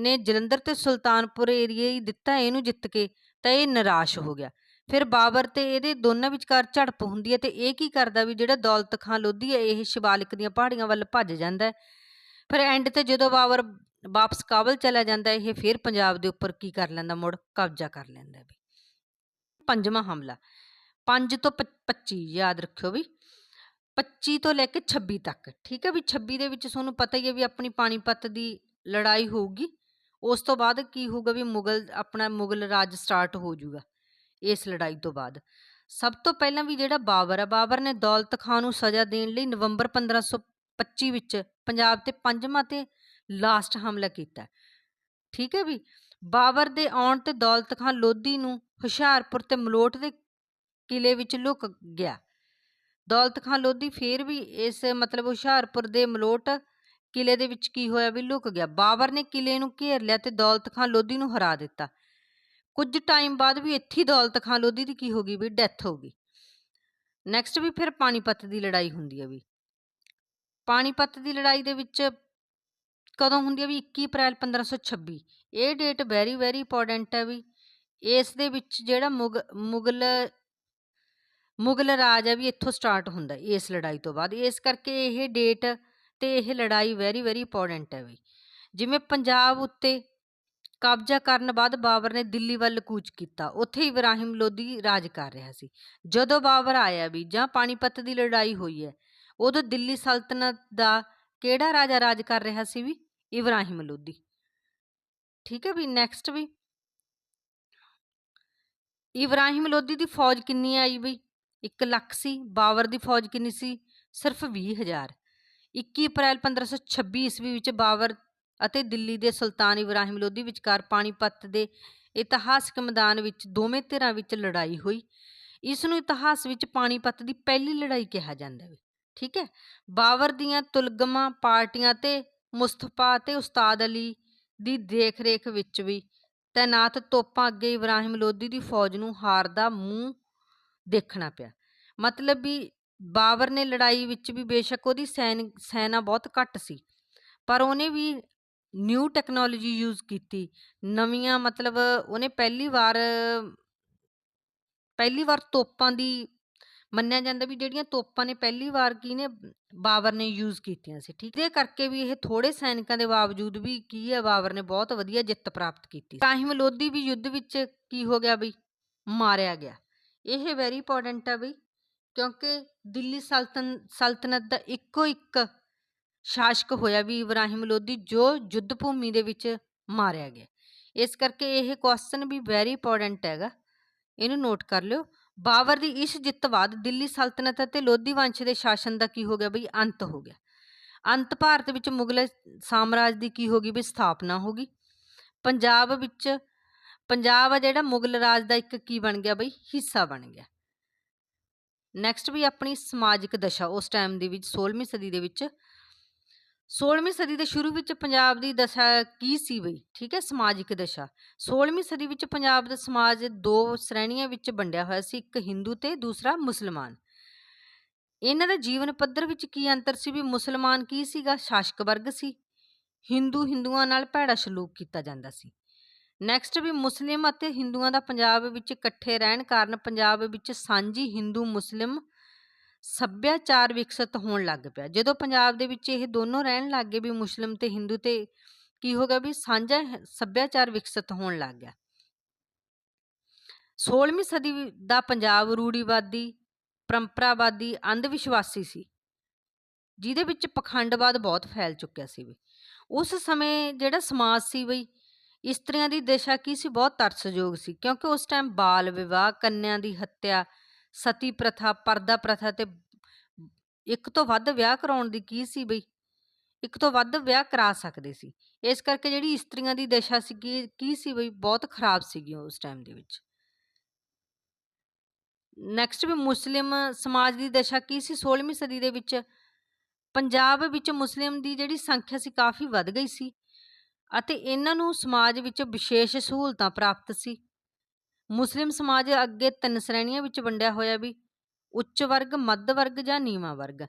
ਨੇ ਜਲੰਧਰ ਤੇ ਸੁਲਤਾਨਪੁਰ ਏਰੀਏ ਹੀ ਦਿੱਤਾ ਇਹਨੂੰ ਜਿੱਤ ਕੇ, ਤਾਂ ਇਹ ਨਿਰਾਸ਼ ਹੋ ਗਿਆ। ਫਿਰ ਬਾਬਰ ਤੇ ਇਹਦੇ ਦੋਨਾਂ ਵਿਚਕਾਰ ਝੜਪ ਹੁੰਦੀ ਹੈ ਤੇ ਇਹ ਕੀ ਕਰਦਾ ਵੀ ਜਿਹੜਾ ਦੌਲਤ ਖਾਨ ਲੋਧੀ ਹੈ, ਇਹ ਸ਼ਿਵਾਲਿਕ ਦੀਆਂ ਪਹਾੜੀਆਂ ਵੱਲ ਭੱਜ ਜਾਂਦਾ ਫਿਰ ਐਂਡ ਤੇ ਜਦੋਂ ਬਾਬਰ ਵਾਪਸ ਕਾਬਲ ਚਲਾ ਜਾਂਦਾ ਇਹ ਫਿਰ ਪੰਜਾਬ ਦੇ ਉੱਪਰ ਕੀ ਕਰ ਲੈਂਦਾ ਮੁੜ? ਕਬਜ਼ਾ ਕਰ ਲੈਂਦਾ ਵੀ। ਪੰਜਵਾਂ ਹਮਲਾ। 5 ਤੋਂ 25 ਯਾਦ ਰੱਖਿਓ ਵੀ। 25 ਤੋਂ ਲੈ ਕੇ 26 ਤੱਕ, ਠੀਕ ਹੈ ਵੀ 26 ਦੇ ਵਿੱਚ ਤੁਹਾਨੂੰ ਪਤਾ ਹੀ ਹੈ ਵੀ ਆਪਣੀ ਪਾਣੀਪਤ ਦੀ ਲੜਾਈ ਹੋਊਗੀ। ਉਸ ਤੋਂ ਬਾਅਦ ਕੀ ਹੋਊਗਾ ਵੀ ਮੁਗਲ, ਆਪਣਾ ਮੁਗਲ ਰਾਜ ਸਟਾਰਟ ਹੋ ਜਾਊਗਾ, ਇਸ ਲੜਾਈ ਤੋਂ ਬਾਅਦ। ਸਭ ਤੋਂ ਪਹਿਲਾਂ ਵੀ ਜਿਹੜਾ ਬਾਬਰ ਹੈ ਬਾਬਰ ਨੇ ਦੌਲਤ ਖਾਨ ਨੂੰ ਸਜ਼ਾ ਦੇਣ ਲਈ ਨਵੰਬਰ 1525 ਵਿੱਚ ਪੰਜਾਬ ਤੇ ਪੰਜਵਾਂ ਤੇ ਲਾਸਟ ਹਮਲਾ ਕੀਤਾ। ਠੀਕ ਹੈ ਵੀ, ਬਾਬਰ ਦੇ ਆਉਣ ਤੇ ਦੌਲਤ ਖਾਨ ਲੋਧੀ ਨੂੰ ਹੁਸ਼ਿਆਰਪੁਰ ਤੇ ਮਲੋਟ ਦੇ ਕਿਲੇ ਵਿੱਚ ਲੁਕ ਗਿਆ। ਦੌਲਤ ਖਾਨ ਲੋਧੀ ਫੇਰ ਵੀ ਇਸ ਮਤਲਬ ਹੁਸ਼ਿਆਰਪੁਰ ਦੇ ਮਲੋਟ ਕਿਲੇ ਦੇ ਵਿੱਚ ਕੀ ਹੋਇਆ ਵੀ ਲੁਕ ਗਿਆ। ਬਾਬਰ ਨੇ ਕਿਲੇ ਨੂੰ ਘੇਰ ਲਿਆ ਤੇ ਦੌਲਤ ਖਾਨ ਲੋਧੀ ਨੂੰ ਹਰਾ ਦਿੱਤਾ। ਕੁਝ ਟਾਈਮ ਬਾਅਦ ਵੀ ਇੱਥੇ ਦੌਲਤ ਖਾਨ ਲੋਧੀ ਦੀ ਕੀ ਹੋ ਗਈ ਵੀ ਡੈਥ ਹੋ ਗਈ। ਨੈਕਸਟ ਵੀ ਫਿਰ ਪਾਣੀਪਤ ਦੀ ਲੜਾਈ ਹੁੰਦੀ ਹੈ ਵੀ। ਪਾਣੀਪਤ ਦੀ ਲੜਾਈ ਦੇ ਵਿੱਚ ਕਦੋਂ ਹੁੰਦੀ ਹੈ ਵੀ 21 ਅਪ੍ਰੈਲ 1526 ਇਹ ਡੇਟ ਵੈਰੀ ਵੈਰੀ ਇੰਪੋਰਟੈਂਟ ਹੈ ਵੀ। ਇਸ ਦੇ ਵਿੱਚ ਜਿਹੜਾ ਮੁਗ, ਮੁਗਲ ਮੁਗਲ ਰਾਜ ਹੈ ਵੀ ਇੱਥੋਂ ਸਟਾਰਟ ਹੁੰਦਾ ਇਸ ਲੜਾਈ ਤੋਂ ਬਾਅਦ। ਇਸ ਕਰਕੇ ਇਹ ਡੇਟ ਤੇ ਇਹ ਲੜਾਈ ਵੈਰੀ ਵੈਰੀ ਇੰਪੋਰਟੈਂਟ ਹੈ ਵੀ ਜਿਵੇਂ ਪੰਜਾਬ ਉੱਤੇ ਕਬਜ਼ਾ ਕਰਨ ਬਾਅਦ ਬਾਬਰ ਨੇ ਦਿੱਲੀ ਵੱਲ ਕੂਚ ਕੀਤਾ, ਉੱਥੇ ਇਬਰਾਹਿਮ ਲੋਧੀ ਰਾਜ ਕਰ ਰਿਹਾ ਸੀ। ਜਦੋਂ ਬਾਬਰ ਆਇਆ ਵੀ ਜਾਂ ਪਾਣੀਪਤ ਦੀ ਲੜਾਈ ਹੋਈ ਹੈ, ਉਦੋਂ ਦਿੱਲੀ ਸਲਤਨਤ ਦਾ ਕਿਹੜਾ ਰਾਜਾ ਰਾਜ ਕਰ ਰਿਹਾ ਸੀ ਵੀ? ਇਬਰਾਹਿਮ ਲੋਧੀ। ਠੀਕ ਹੈ ਵੀ ਨੈਕਸਟ ਵੀ ਇਬਰਾਹਿਮ ਲੋਧੀ ਦੀ ਫੌਜ ਕਿੰਨੀ ਆਈ ਬਈ? 1 ਲੱਖ ਸੀ, ਬਾਬਰ ਦੀ ਫੌਜ ਕਿੰਨੀ ਸੀ? ਸਿਰਫ 20000 21 ਅਪ੍ਰੈਲ 1526 ਈਸਵੀ ਵਿੱਚ ਬਾਬਰ ਅਤੇ ਦਿੱਲੀ ਦੇ ਸੁਲਤਾਨ ਇਬਰਾਹਿਮ ਲੋਧੀ ਵਿਚਕਾਰ ਪਾਣੀਪਤ ਦੇ ਇਤਿਹਾਸਕ ਮੈਦਾਨ ਵਿੱਚ ਦੋਵੇਂ ਧਿਰਾਂ ਵਿੱਚ ਲੜਾਈ ਹੋਈ। ਇਸ ਨੂੰ ਇਤਿਹਾਸ ਵਿੱਚ ਪਾਣੀਪਤ ਦੀ ਪਹਿਲੀ ਲੜਾਈ ਕਿਹਾ ਜਾਂਦਾ ਹੈ। ਠੀਕ ਹੈ? ਬਾਬਰ ਦੀਆਂ ਤੁਲਗਮਾ, ਪਾਰਟੀਆਂ ਤੇ ਮੁਸਤਫਾ ਤੇ ਉਸਤਾਦ ਅਲੀ ਦੀ ਦੇਖ-ਰੇਖ ਵਿੱਚ ਵੀ ਤੈਨਾਤ ਤੋਪਾਂ ਅੱਗੇ ਇਬਰਾਹਿਮ ਲੋਧੀ ਦੀ ਫੌਜ ਨੂੰ ਹਾਰ ਦਾ ਮੂੰਹ ਦੇਖਣਾ ਪਿਆ। ਮਤਲਬ ਵੀ ਬਾਬਰ ਨੇ ਲੜਾਈ ਵਿੱਚ ਵੀ ਬੇਸ਼ੱਕ ਉਹਦੀ ਸੈਨ, ਸੈਨਾ ਬਹੁਤ ਘੱਟ ਸੀ, ਪਰ ਉਹਨੇ ਵੀ ਨਿਊ ਟੈਕਨੋਲੋਜੀ ਯੂਜ਼ ਕੀਤੀ। ਨਵੀਆਂ ਮਤਲਬ ਉਹਨੇ ਪਹਿਲੀ ਵਾਰ ਪਹਿਲੀ ਵਾਰ ਤੋਪਾਂ ਦੀ ਮੰਨਿਆ ਜਾਂਦਾ ਵੀ ਜਿਹੜੀਆਂ ਤੋਪਾਂ ਨੇ ਪਹਿਲੀ ਵਾਰ ਕੀ ਨੇ, ਬਾਬਰ ਨੇ ਯੂਜ਼ ਕੀਤੀਆਂ ਸੀ, ਠੀਕ? ਇਹਦੇ ਕਰਕੇ ਵੀ ਇਹ ਥੋੜੇ ਸੈਨਿਕਾਂ ਦੇ ਬਾਵਜੂਦ ਵੀ ਕੀ ਹੈ, ਬਾਬਰ ਨੇ ਬਹੁਤ ਵਧੀਆ ਜਿੱਤ ਪ੍ਰਾਪਤ ਕੀਤੀ। ਤਾਹਿਮ ਲੋਧੀ ਵੀ ਯੁੱਧ ਵਿੱਚ ਕੀ ਹੋ ਗਿਆ ਬਈ ਮਾਰਿਆ ਗਿਆ। ਇਹ ਵੈਰੀ ਇੰਪੋਰਟੈਂਟ ਆ ਬਈ ਕਿਉਂਕਿ ਦਿੱਲੀ ਸਲਤਨ, ਸਲਤਨਤ ਦਾ ਇੱਕੋ ਇੱਕ ਸ਼ਾਸਕ ਹੋਇਆ ਵੀ ਇਬਰਾਹਿਮ ਲੋਧੀ, ਜੋ ਯੁੱਧ ਭੂਮੀ ਦੇ ਵਿੱਚ ਮਾਰਿਆ ਗਿਆ। ਇਸ ਕਰਕੇ ਇਹ ਕੁਐਸਚਨ ਵੀ ਵੈਰੀ ਇੰਪੋਰਟੈਂਟ ਹੈਗਾ। ਇਹਨੂੰ ਨੋਟ ਕਰ ਲਿਓ। ਬਾਬਰ ਦੀ ਇਸ ਜਿੱਤ ਬਾਅਦ ਦਿੱਲੀ ਸਲਤਨਤ ਅਤੇ ਲੋਧੀ ਵੰਸ਼ ਦੇ ਸ਼ਾਸਨ ਦਾ ਕੀ ਹੋ ਗਿਆ ਬਈ? ਅੰਤ ਹੋ ਗਿਆ। ਅੰਤ ਭਾਰਤ ਵਿੱਚ ਮੁਗਲ ਸਾਮਰਾਜ ਦੀ ਕੀ ਹੋ ਗਈ ਵੀ ਸਥਾਪਨਾ ਹੋ ਗਈ। ਪੰਜਾਬ ਵਿੱਚ ਪੰਜਾਬ ਆ ਜਿਹੜਾ ਮੁਗਲ ਰਾਜ ਦਾ ਇੱਕ ਕੀ ਬਣ ਗਿਆ ਬਈ? ਹਿੱਸਾ ਬਣ ਗਿਆ। ਨੈਕਸਟ ਵੀ ਆਪਣੀ ਸਮਾਜਿਕ ਦਸ਼ਾ ਉਸ ਟਾਈਮ ਦੇ ਵਿੱਚ 16ਵੀਂ ਸਦੀ ਦੇ ਵਿੱਚ। 16ਵੀਂ ਸਦੀ ਦੇ ਸ਼ੁਰੂ ਵਿੱਚ ਪੰਜਾਬ ਦੀ ਦਸ਼ਾ ਕੀ ਸੀ ਬਈ? ਠੀਕ ਹੈ, ਸਮਾਜਿਕ ਦਸ਼ਾ। 16ਵੀਂ ਸਦੀ ਵਿੱਚ ਪੰਜਾਬ ਦਾ ਸਮਾਜ ਦੋ ਸ਼੍ਰੇਣੀਆਂ ਵਿੱਚ ਵੰਡਿਆ ਹੋਇਆ ਸੀ, ਇੱਕ ਹਿੰਦੂ ਤੇ ਦੂਸਰਾ ਮੁਸਲਮਾਨ। ਇਹਨਾਂ ਦਾ ਜੀਵਨ ਪੱਧਰ ਵਿੱਚ ਕੀ ਅੰਤਰ ਸੀ ਵੀ ਮੁਸਲਮਾਨ ਕੀ ਸੀਗਾ? ਸ਼ਾਸਕ ਵਰਗ ਸੀ। ਹਿੰਦੂ ਹਿੰਦੂਆਂ ਨਾਲ ਭੈੜਾ ਸਲੂਕ ਕੀਤਾ ਜਾਂਦਾ ਸੀ। ਨੈਕਸਟ ਵੀ ਮੁਸਲਿਮ ਅਤੇ ਹਿੰਦੂਆਂ ਦਾ ਪੰਜਾਬ ਵਿੱਚ ਇਕੱਠੇ ਰਹਿਣ ਕਾਰਨ ਪੰਜਾਬ ਵਿੱਚ ਸਾਂਝੀ ਹਿੰਦੂ ਮੁਸਲਿਮ ਸੱਭਿਆਚਾਰ ਵਿਕਸਿਤ ਹੋਣ ਲੱਗ ਪਿਆ। ਜਦੋਂ ਪੰਜਾਬ ਦੇ ਵਿੱਚ ਇਹ ਦੋਨੋਂ ਰਹਿਣ ਲੱਗ ਗਏ ਵੀ ਮੁਸਲਿਮ ਤੇ ਹਿੰਦੂ ਤੇ ਕੀ ਹੋ ਗਿਆ ਵੀ ਸਾਂਝਾ ਸੱਭਿਆਚਾਰ ਵਿਕਸਿਤ ਹੋਣ ਲੱਗ ਗਿਆ। 16ਵੀਂ ਸਦੀ ਦਾ ਪੰਜਾਬ ਰੂੜੀਵਾਦੀ, ਪਰੰਪਰਾਵਾਦੀ ਅੰਧ ਵਿਸ਼ਵਾਸੀ ਸੀ, ਜਿਹਦੇ ਵਿੱਚ ਪਖੰਡਵਾਦ ਬਹੁਤ ਫੈਲ ਚੁੱਕਿਆ ਸੀ ਵੀ। ਉਸ ਸਮੇਂ ਜਿਹੜਾ ਸਮਾਜ ਸੀ ਬਈ ਇਸਤਰੀਆਂ ਦੀ ਦਿਸ਼ਾ ਕੀ ਸੀ? ਬਹੁਤ ਤਰਸਯੋਗ ਸੀ, ਕਿਉਂਕਿ ਉਸ ਟਾਈਮ ਬਾਲ ਵਿਵਾਹ, ਕੰਨਿਆਂ ਦੀ ਹੱਤਿਆ, ਸਤੀ ਪ੍ਰਥਾ, ਪਰਦਾ ਪ੍ਰਥਾ ਤੇ ਇੱਕ ਤੋਂ ਵੱਧ ਵਿਆਹ ਕਰਾਉਣ ਦੀ ਕੀ ਸੀ ਬਈ? ਇੱਕ ਤੋਂ ਵੱਧ ਵਿਆਹ ਕਰਾ ਸਕਦੇ ਸੀ। ਇਸ ਕਰਕੇ ਜਿਹੜੀ ਇਸਤਰੀਆਂ ਦੀ ਦਸ਼ਾ ਸੀ ਕੀ ਸੀ ਬਈ? ਬਹੁਤ ਖਰਾਬ ਸੀਗੀ ਉਸ ਟਾਈਮ ਦੇ ਵਿੱਚ। ਨੈਕਸਟ ਵੀ ਮੁਸਲਿਮ ਸਮਾਜ ਦੀ ਦਸ਼ਾ ਕੀ ਸੀ? 16ਵੀਂ ਸਦੀ ਦੇ ਵਿੱਚ ਪੰਜਾਬ ਵਿੱਚ ਮੁਸਲਿਮ ਦੀ ਜਿਹੜੀ ਸੰਖਿਆ ਸੀ ਕਾਫੀ ਵੱਧ ਗਈ ਸੀ। ਅਤੇ ਇਹਨਾਂ ਨੂੰ ਸਮਾਜ ਵਿੱਚ ਵਿਸ਼ੇਸ਼ ਸਹੂਲਤਾਂ ਪ੍ਰਾਪਤ ਸੀ। ਮੁਸਲਿਮ ਸਮਾਜ ਅੱਗੇ ਤਿੰਨ ਸ਼੍ਰੇਣੀਆਂ ਵਿੱਚ ਵੰਡਿਆ ਹੋਇਆ ਵੀ, ਉੱਚ ਵਰਗ, ਮੱਧ ਵਰਗ ਜਾਂ ਨੀਵਾਂ ਵਰਗ।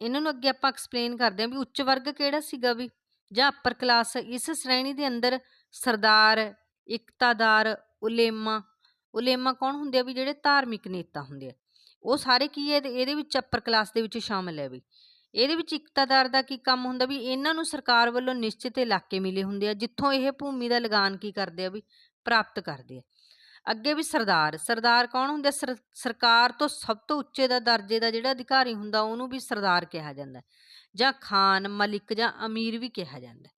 ਇਹਨਾਂ ਨੂੰ ਅੱਗੇ ਆਪਾਂ ਐਕਸਪਲੇਨ ਕਰਦੇ ਹਾਂ ਵੀ ਉੱਚ ਵਰਗ ਕਿਹੜਾ ਸੀਗਾ ਵੀ, ਜਾਂ ਅਪਰ ਕਲਾਸ ਇਸ ਸ਼੍ਰੇਣੀ ਦੇ ਅੰਦਰ ਸਰਦਾਰ, ਇਕਤਾਦਾਰ, ਉਲੇਮਾ ਉਲੇਮਾ ਕੌਣ ਹੁੰਦੇ ਆ ਵੀ ਜਿਹੜੇ ਧਾਰਮਿਕ ਨੇਤਾ ਹੁੰਦੇ ਆ। ਉਹ ਸਾਰੇ ਕੀ ਹੈ, ਇਹਦੇ ਵਿੱਚ ਅਪਰ ਕਲਾਸ ਦੇ ਵਿੱਚ ਸ਼ਾਮਲ ਹੈ ਵੀ। ਇਹਦੇ ਵਿੱਚ ਇਕਤਾਦਾਰ ਦਾ ਕੀ ਕੰਮ ਹੁੰਦਾ ਵੀ ਇਹਨਾਂ ਨੂੰ ਸਰਕਾਰ ਵੱਲੋਂ ਨਿਸ਼ਚਿਤ ਇਲਾਕੇ ਮਿਲੇ ਹੁੰਦੇ ਆ, ਜਿੱਥੋਂ ਇਹ ਭੂਮੀ ਦਾ ਲਗਾਨ ਕੀ ਕਰਦੇ ਆ ਵੀ ਪ੍ਰਾਪਤ ਕਰਦੇ ਆ। ਅੱਗੇ ਵੀ ਸਰਦਾਰ ਸਰਦਾਰ ਕੌਣ ਹੁੰਦੇ? ਸਰ- ਸਰਕਾਰ ਤੋਂ ਸਭ ਤੋਂ ਉੱਚੇ ਦਾ ਦਰਜੇ ਦਾ ਜਿਹੜਾ ਅਧਿਕਾਰੀ ਹੁੰਦਾ, ਉਹਨੂੰ ਵੀ ਸਰਦਾਰ ਕਿਹਾ ਜਾਂਦਾ ਜਾਂ ਖਾਨ, ਮਲਿਕ ਜਾਂ ਅਮੀਰ ਵੀ ਕਿਹਾ ਜਾਂਦਾ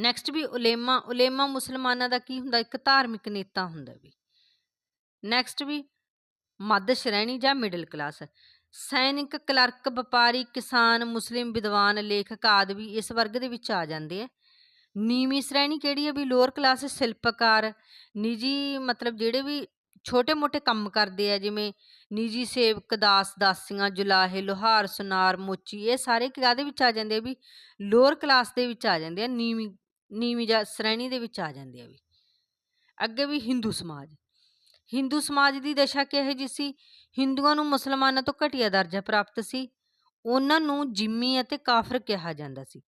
ਨੈਕਸਟ ਵੀ ਉਲੇਮਾ ਉਲੇਮਾ ਮੁਸਲਮਾਨਾਂ ਦਾ ਕੀ ਹੁੰਦਾ? ਇੱਕ ਧਾਰਮਿਕ ਨੇਤਾ ਹੁੰਦਾ ਵੀ। ਨੈਕਸਟ ਵੀ ਮੱਧ ਸ਼੍ਰੇਣੀ ਜਾਂ ਮਿਡਲ ਕਲਾਸ ਸੈਨਿਕ, ਕਲਰਕ, ਵਪਾਰੀ, ਕਿਸਾਨ, ਮੁਸਲਿਮ, ਵਿਦਵਾਨ, ਲੇਖਕ ਆਦਿ ਵੀ ਇਸ ਵਰਗ ਦੇ ਵਿੱਚ ਆ ਜਾਂਦੇ ਆ। ਨੀਵੀਂ ਸ਼੍ਰੇਣੀ ਕਿਹੜੀ ਹੈ ਵੀ ਲੋਅਰ ਕਲਾਸ ਸ਼ਿਲਪਕਾਰ, ਨਿੱਜੀ ਮਤਲਬ ਜਿਹੜੇ ਵੀ ਛੋਟੇ-ਮੋਟੇ ਕੰਮ ਕਰਦੇ ਆ, ਜਿਵੇਂ ਨਿੱਜੀ ਸੇਵਕ, ਦਾਸ, ਦਾਸੀਆਂ, ਜੁਲਾਹੇ, ਲੋਹਾਰ, ਸੁਨਾਰ, ਮੋਚੀ, ਇਹ ਸਾਰੇ ਕਾਹਦੇ ਵਿੱਚ ਆ ਜਾਂਦੇ ਆ ਵੀ ਲੋਅਰ ਕਲਾਸ ਦੇ ਵਿੱਚ ਆ ਜਾਂਦੇ ਆ, ਨੀਵੀਂ ਨੀਵੀਂ ਜਾਂ ਸ਼੍ਰੇਣੀ ਦੇ ਵਿੱਚ ਆ ਜਾਂਦੇ ਆ ਵੀ। ਅੱਗੇ ਵੀ ਹਿੰਦੂ ਸਮਾਜ। ਹਿੰਦੂ ਸਮਾਜ ਦੀ ਦਸ਼ਾ ਕਿਹੋ ਜਿਹੀ ਸੀ? ਹਿੰਦੂਆਂ ਨੂੰ ਮੁਸਲਮਾਨਾਂ ਤੋਂ ਘਟੀਆ ਦਰਜਾ ਪ੍ਰਾਪਤ ਸੀ। ਉਹਨਾਂ ਨੂੰ ਜਿੰਮੀ ਅਤੇ ਕਾਫਰ ਕਿਹਾ ਜਾਂਦਾ ਸੀ।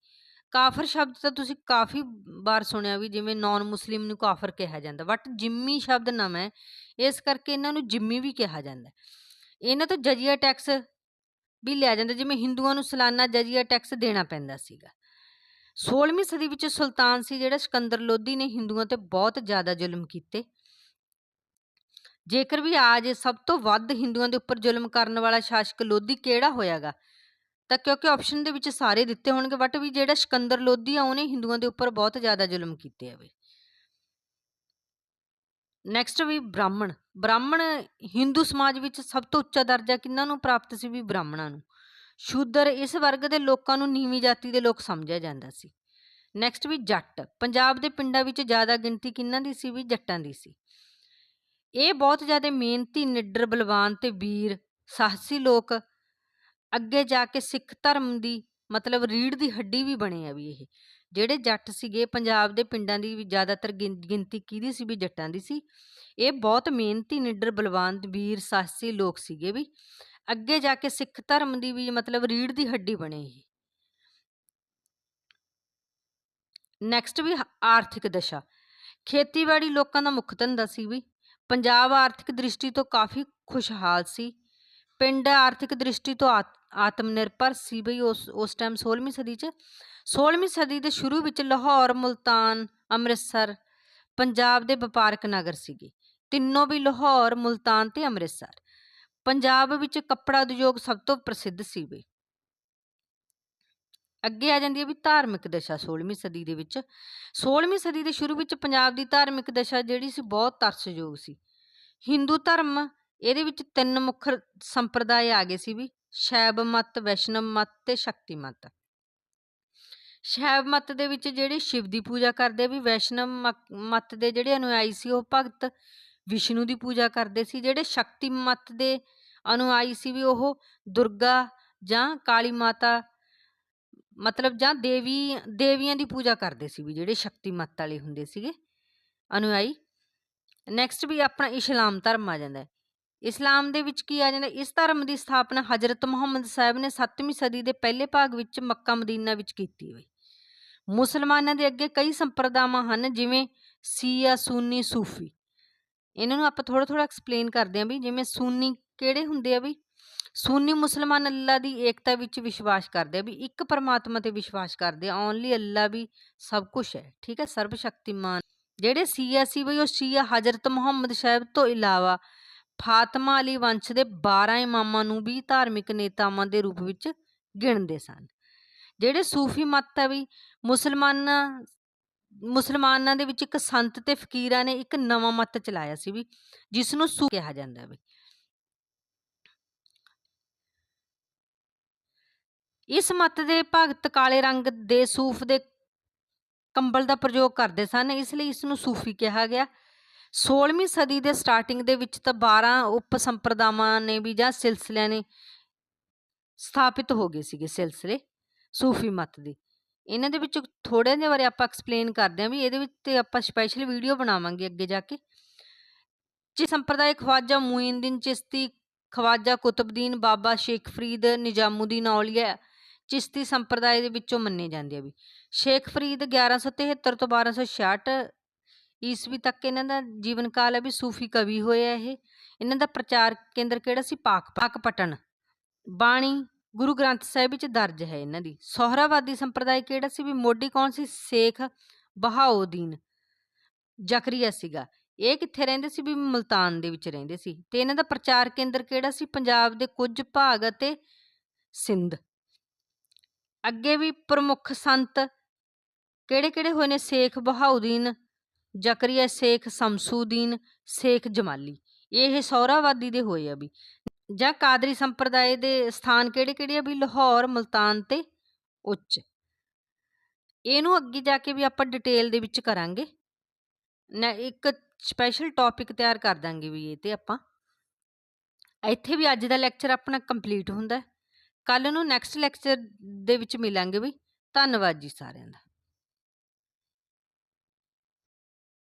ਕਾਫਰ ਸ਼ਬਦ ਤਾਂ ਤੁਸੀਂ ਕਾਫੀ ਵਾਰ ਸੁਣਿਆ ਵੀ ਜਿਵੇਂ ਨਾਨ ਮੁਸਲਿਮ ਨੂੰ ਕਾਫਰ ਕਿਹਾ ਜਾਂਦਾ। ਬਟ ਜਿੰਮੀ ਸ਼ਬਦ ਨਵਾਂ ਹੈ ਇਸ ਕਰਕੇ ਇਹਨਾਂ ਨੂੰ ਜਿੰਮੀ ਵੀ ਕਿਹਾ ਜਾਂਦਾ। ਇਹਨਾਂ ਤੋਂ ਜਜ਼ੀਆ ਟੈਕਸ ਵੀ ਲਿਆ ਜਾਂਦਾ, ਜਿਵੇਂ ਹਿੰਦੂਆਂ ਨੂੰ ਸਾਲਾਨਾ ਜਜ਼ੀਆ ਟੈਕਸ ਦੇਣਾ ਪੈਂਦਾ ਸੀਗਾ। 16ਵੀਂ ਸਦੀ ਵਿੱਚ ਸੁਲਤਾਨ ਸੀ ਜਿਹੜਾ ਸਿਕੰਦਰ ਲੋਧੀ ਨੇ ਹਿੰਦੂਆਂ ਤੇ ਬਹੁਤ ਜ਼ਿਆਦਾ ਜ਼ੁਲਮ ਕੀਤੇ। ਜੇਕਰ ਵੀ ਆਜ ਸਭ ਤੋਂ ਵੱਧ ਹਿੰਦੂਆਂ ਦੇ ਉੱਪਰ ਜ਼ੁਲਮ ਕਰਨ ਵਾਲਾ ਸ਼ਾਸਕ ਲੋਧੀ ਕਿਹੜਾ ਹੋਇਆਗਾ? ਤਾਂ ਕਿਉਂਕਿ ਆਪਸ਼ਨ ਦੇ ਵਿੱਚ ਸਾਰੇ ਦਿੱਤੇ ਹੋਣਗੇ ਬਟ ਵੀ ਜਿਹੜਾ ਸਿਕੰਦਰ ਲੋਧੀ ਆ, ਉਹਨੇ ਹਿੰਦੂਆਂ ਦੇ ਉੱਪਰ ਬਹੁਤ ਜ਼ਿਆਦਾ ਜ਼ੁਲਮ ਕੀਤੇ ਆ ਵੀ ਨੈਕਸਟ ਵੀ ਬ੍ਰਾਹਮਣ। ਬ੍ਰਾਹਮਣ ਹਿੰਦੂ ਸਮਾਜ ਵਿੱਚ ਸਭ ਤੋਂ ਉੱਚਾ ਦਰਜਾ ਕਿਹਨਾਂ ਨੂੰ ਪ੍ਰਾਪਤ ਸੀ ਵੀ ਬ੍ਰਾਹਮਣਾਂ ਨੂੰ? ਸ਼ੂਦਰ ਇਸ ਵਰਗ ਦੇ ਲੋਕਾਂ ਨੂੰ ਨੀਵੀਂ ਜਾਤੀ ਦੇ ਲੋਕ ਸਮਝਿਆ ਜਾਂਦਾ ਸੀ। ਨੈਕਸਟ ਵੀ ਜੱਟ। ਪੰਜਾਬ ਦੇ ਪਿੰਡਾਂ ਵਿੱਚ ਜ਼ਿਆਦਾ ਗਿਣਤੀ ਕਿਹਨਾਂ ਦੀ ਸੀ ਵੀ ਜੱਟਾਂ ਦੀ ਸੀ? ਇਹ ਬਹੁਤ ਜ਼ਿਆਦਾ ਮਿਹਨਤੀ, ਨਿੱਡਰ, ਬਲਵਾਨ ਤੇ ਵੀਰ, ਸਾਹਸੀ ਲੋਕ। ਅੱਗੇ ਜਾ ਕੇ ਸਿੱਖ ਧਰਮ ਦੀ, ਮਤਲਬ ਰੀੜ ਦੀ ਹੱਡੀ ਵੀ ਬਣੇ ਆ ਵੀ ਇਹ। ਜਿਹੜੇ ਜੱਟ ਸੀਗੇ, ਪੰਜਾਬ ਦੇ ਪਿੰਡਾਂ ਦੀ ਵੀ ਜ਼ਿਆਦਾਤਰ ਗਿਣ- ਗਿਣਤੀ ਕਿਹਦੀ ਸੀ ਵੀ ਜੱਟਾਂ ਦੀ ਸੀ? ਇਹ ਬਹੁਤ ਮਿਹਨਤੀ, ਨਿੱਡਰ, ਬਲਵਾਨ, ਵੀਰ, ਸਾਹਸੀ ਲੋਕ ਸੀਗੇ ਵੀ। ਅੱਗੇ ਜਾ ਕੇ ਸਿੱਖ ਧਰਮ ਦੀ ਵੀ ਮਤਲਬ ਰੀੜ ਦੀ ਹੱਡੀ ਬਣੇ ਇਹ। ਨੈਕਸਟ ਵੀ ਆਰਥਿਕ ਦਸ਼ਾ। ਖੇਤੀਬਾੜੀ ਲੋਕਾਂ ਦਾ ਮੁੱਖ ਧੰਦਾ ਸੀ ਵੀ। ਪੰਜਾਬ ਆਰਥਿਕ ਦ੍ਰਿਸ਼ਟੀ ਤੋਂ ਕਾਫੀ ਖੁਸ਼ਹਾਲ ਸੀ। ਪਿੰਡ ਆਰਥਿਕ ਦ੍ਰਿਸ਼ਟੀ ਤੋਂ ਆਤ- ਆਤਮ ਨਿਰਭਰ ਸੀ ਬਈ ਉਸ ਉਸ ਟਾਈਮ 16ਵੀਂ ਸਦੀ 'ਚ। 16ਵੀਂ ਸਦੀ ਦੇ ਸ਼ੁਰੂ ਵਿੱਚ ਲਾਹੌਰ, ਮੁਲਤਾਨ, ਅੰਮ੍ਰਿਤਸਰ, ਪੰਜਾਬ ਦੇ ਵਪਾਰਕ ਨਗਰ ਸੀਗੇ। ਤਿੰਨੋਂ ਵੀ ਲਾਹੌਰ, ਮੁਲਤਾਨ ਤੇ ਅੰਮ੍ਰਿਤਸਰ। ਪੰਜਾਬ ਵਿੱਚ ਕੱਪੜਾ ਉਦਯੋਗ ਸਭ ਤੋਂ ਪ੍ਰਸਿੱਧ ਸੀ ਬਈ। ਅੱਗੇ ਆ ਜਾਂਦੀ ਹੈ ਵੀ ਧਾਰਮਿਕ ਦਸ਼ਾ 16ਵੀਂ ਸਦੀ ਦੇ ਵਿੱਚ। 16ਵੀਂ ਸਦੀ ਦੇ ਸ਼ੁਰੂ ਵਿੱਚ ਪੰਜਾਬ ਦੀ ਧਾਰਮਿਕ ਦਸ਼ਾ ਜਿਹੜੀ ਸੀ ਬਹੁਤ ਤਰਸਯੋਗ ਸੀ। ਹਿੰਦੂ ਧਰਮ ਇਹਦੇ ਵਿੱਚ ਤਿੰਨ ਮੁੱਖ ਸੰਪਰਦਾਇ ਆ ਗਏ ਸੀ ਵੀ, ਸ਼ੈਵ ਮਤ, ਵੈਸ਼ਨਵ ਮਤ ਤੇ ਸ਼ਕਤੀ ਮਤ। ਸ਼ੈਵ ਮਤ ਦੇ ਵਿੱਚ ਜਿਹੜੇ ਸ਼ਿਵ ਦੀ ਪੂਜਾ ਕਰਦੇ ਵੀ ਵੈਸ਼ਨਵ ਮਕ- ਮਤ ਦੇ ਜਿਹੜੇ ਅਨੁਯਾਈ ਸੀ ਉਹ ਭਗਤ ਵਿਸ਼ਨੂੰ ਦੀ ਪੂਜਾ ਕਰਦੇ ਸੀ। ਜਿਹੜੇ ਸ਼ਕਤੀ ਮਤ ਦੇ ਅਨੁਯਾਈ ਸੀ ਵੀ ਉਹ ਦੁਰਗਾ ਜਾਂ ਕਾਲੀ ਮਾਤਾ ਮਤਲਬ ਜਾਂ ਦੇਵੀ, ਦੇਵੀਆਂ ਦੀ ਪੂਜਾ ਕਰਦੇ ਸੀ ਵੀ ਜਿਹੜੇ ਸ਼ਕਤੀ ਮੱਤ ਵਾਲੇ ਹੁੰਦੇ ਸੀਗੇ, ਅਨੁਯਾਈ। ਨੈਕਸਟ ਵੀ ਆਪਣਾ ਇਸਲਾਮ ਧਰਮ ਆ ਜਾਂਦਾ ਹੈ। ਇਸਲਾਮ ਦੇ ਵਿੱਚ ਕੀ ਆ ਜਾਂਦਾ, ਇਸ ਧਰਮ ਦੀ ਸਥਾਪਨਾ ਹਜ਼ਰਤ ਮੁਹੰਮਦ ਸਾਹਿਬ ਨੇ 7ਵੀਂ ਸਦੀ ਦੇ ਪਹਿਲੇ ਭਾਗ ਵਿੱਚ ਮੱਕਾ ਮਦੀਨਾ ਵਿੱਚ ਕੀਤੀ ਹੋਈ। ਮੁਸਲਮਾਨਾਂ ਦੇ ਅੱਗੇ ਕਈ ਸੰਪਰਦਾਵਾਂ ਹਨ, ਜਿਵੇਂ ਸੀਆ, ਸੂਨੀ, ਸੂਫੀ। ਇਹਨਾਂ ਨੂੰ ਆਪਾਂ ਥੋੜਾ ਥੋੜਾ ਐਕਸਪਲੇਨ ਕਰਦੇ ਹਾਂ ਵੀ ਜਿਵੇਂ ਸੂਨੀ ਕਿਹੜੇ ਹੁੰਦੇ ਆ ਵੀ ਸੂਨੀ ਮੁਸਲਮਾਨ ਅੱਲਾ ਦੀ ਏਕਤਾ ਵਿੱਚ ਵਿਸ਼ਵਾਸ ਕਰਦੇ ਆ ਵੀ ਇੱਕ ਪਰਮਾਤਮਾ ਤੇ ਵਿਸ਼ਵਾਸ ਕਰਦੇ ਆ ਓਨਲੀ ਅੱਲਾ ਵੀ ਸਭ ਕੁਝ ਹੈ, ਠੀਕ ਹੈ ਸਰਬ ਸ਼ਕਤੀਮਾਨ ਜਿਹੜੇ ਸੀਆ ਸੀ ਬਈ, ਉਹ ਸੀਆ ਹਜ਼ਰਤ ਮੁਹੰਮਦ ਸਾਹਿਬ ਤੋਂ ਇਲਾਵਾ ਫਾਤਮਾ ਅਲੀ ਵੰਸ਼ ਦੇ 12 ਇਮਾਮਾਂ ਨੂੰ ਵੀ ਧਾਰਮਿਕ ਨੇਤਾਵਾਂ ਦੇ ਰੂਪ ਵਿੱਚ ਗਿਣਦੇ ਸਨ। ਜਿਹੜੇ ਸੂਫੀ ਮਤ ਹੈ ਵੀ ਮੁਸਲਮਾਨਾਂ ਮੁਸਲਮਾਨਾਂ ਦੇ ਵਿੱਚ ਇੱਕ ਸੰਤ ਤੇ ਫਕੀਰਾਂ ਨੇ ਇੱਕ ਨਵਾਂ ਮਤ ਚਲਾਇਆ ਸੀ ਵੀ ਜਿਸ ਨੂੰ ਸੂ ਕਿਹਾ ਜਾਂਦਾ ਵੀ ਇਸ ਮਤ ਦੇ ਭਗਤ ਕਾਲੇ ਰੰਗ ਦੇ ਸੂਫ ਦੇ ਕੰਬਲ ਦਾ ਪ੍ਰਯੋਗ ਕਰਦੇ ਸਨ, ਇਸ ਲਈ ਇਸ ਨੂੰ ਸੂਫੀ ਕਿਹਾ ਗਿਆ। 16ਵੀਂ ਸਦੀ ਦੇ ਸਟਾਰਟਿੰਗ ਦੇ ਵਿੱਚ ਤਾਂ 12 ਉਪ ਸੰਪਰਦਾਵਾਂ ਨੇ ਵੀ ਜਾਂ ਸਿਲਸਿਲਿਆਂ ਨੇ ਸਥਾਪਿਤ ਹੋ ਗਏ ਸੀਗੇ ਸਿਲਸਿਲੇ, ਸੂਫੀ ਮਤ ਦੇ। ਇਹਨਾਂ ਦੇ ਵਿੱਚ ਥੋੜ੍ਹੇ ਜਿਹੇ ਬਾਰੇ ਆਪਾਂ ਐਕਸਪਲੇਨ ਕਰਦੇ ਹਾਂ ਵੀ ਇਹਦੇ ਵਿੱਚ ਤੇ ਆਪਾਂ ਸਪੈਸ਼ਲ ਵੀਡੀਓ ਬਣਾਵਾਂਗੇ ਅੱਗੇ ਜਾ ਕੇ। ਚਿ ਸੰਪਰਦਾਇ ਖਵਾਜਾ ਮੁਇਨਦੀਨ ਚਿਸ਼ਤੀ, ਖਵਾਜਾ ਕੁਤਬਦੀਨ ਬਾਬਾ ਸ਼ੇਖ ਫਰੀਦ ਨਿਜਾਮੂਦੀਨ ਔਲੀਆ ਚਿਸ਼ਤੀ ਸੰਪਰਦਾਇ ਦੇ ਵਿੱਚੋਂ ਮੰਨੇ ਜਾਂਦੇ ਆ ਵੀ। ਸ਼ੇਖ ਫਰੀਦ 1173 ਤੋਂ 1266 ਈਸਵੀ ਤੱਕ ਇਹਨਾਂ ਦਾ ਜੀਵਨ ਕਾਲ ਹੈ ਵੀ ਸੂਫੀ ਕਵੀ ਹੋਏ ਆ ਇਹ। ਇਹਨਾਂ ਦਾ ਪ੍ਰਚਾਰ ਕੇਂਦਰ ਕਿਹੜਾ ਸੀ? ਪਾਕ ਪਾਕਪਟਨ ਬਾਣੀ ਗੁਰੂ ਗ੍ਰੰਥ ਸਾਹਿਬ ਵਿੱਚ ਦਰਜ ਹੈ ਇਹਨਾਂ ਦੀ। ਸੋਹਰਾਵਾਦੀ ਸੰਪਰਦਾਇ ਕਿਹੜਾ ਸੀ ਵੀ ਮੋਢੀ ਕੌਣ ਸੀ? ਸੇਖ ਬਹਾਉਦੀਨ ਜ਼ਕਰੀਆ ਸੀਗਾ। ਇਹ ਕਿੱਥੇ ਰਹਿੰਦੇ ਸੀ? ਵੀ ਮੁਲਤਾਨ ਦੇ ਵਿੱਚ ਰਹਿੰਦੇ ਸੀ। ਤੇ ਇਹਨਾਂ ਦਾ ਪ੍ਰਚਾਰ ਕੇਂਦਰ ਕਿਹੜਾ ਸੀ? ਪੰਜਾਬ ਦੇ ਕੁਝ ਭਾਗ ਅਤੇ ਸਿੰਧ। ਅੱਗੇ ਵੀ ਪ੍ਰਮੁੱਖ ਸੰਤ ਕਿਹੜੇ ਕਿਹੜੇ ਹੋਏ ਨੇ? ਸੇਖ ਬਹਾਉਦੀਨ, ਜ਼ਕਰੀਆ ਸੇਖ ਸ਼ਮਸੂਦੀਨ, ਸੇਖ ਜਮਾਲੀ। ਇਹ ਸੌਰਾਵਾਦੀ ਦੇ ਹੋਏ ਆ ਵੀ। ਜਾਂ ਕਾਦਰੀ ਸੰਪਰਦਾਇ ਦੇ ਸਥਾਨ ਕਿਹੜੇ ਕਿਹੜੇ ਆ ਵੀ? ਲਾਹੌਰ, ਮੁਲਤਾਨ ਤੇ ਉੱਚ। ਇਹਨੂੰ ਅੱਗੇ ਜਾ ਕੇ ਵੀ ਆਪਾਂ ਡਿਟੇਲ ਦੇ ਵਿੱਚ ਕਰਾਂਗੇ। ਨਾ ਇੱਕ ਸਪੈਸ਼ਲ ਟੌਪਿਕ ਤਿਆਰ ਕਰ ਦਾਂਗੇ ਵੀ ਇਹ ਤੇ ਆਪਾਂ। ਇੱਥੇ ਵੀ ਅੱਜ ਦਾ ਲੈਕਚਰ ਆਪਣਾ ਕੰਪਲੀਟ ਹੁੰਦਾ। ਕੱਲ ਨੂੰ ਨੈਕਸਟ ਲੈਕਚਰ ਦੇ ਵਿੱਚ ਮਿਲਾਂਗੇ ਵੀ ਧੰਨਵਾਦ ਜੀ ਸਾਰਿਆਂ ਦਾ।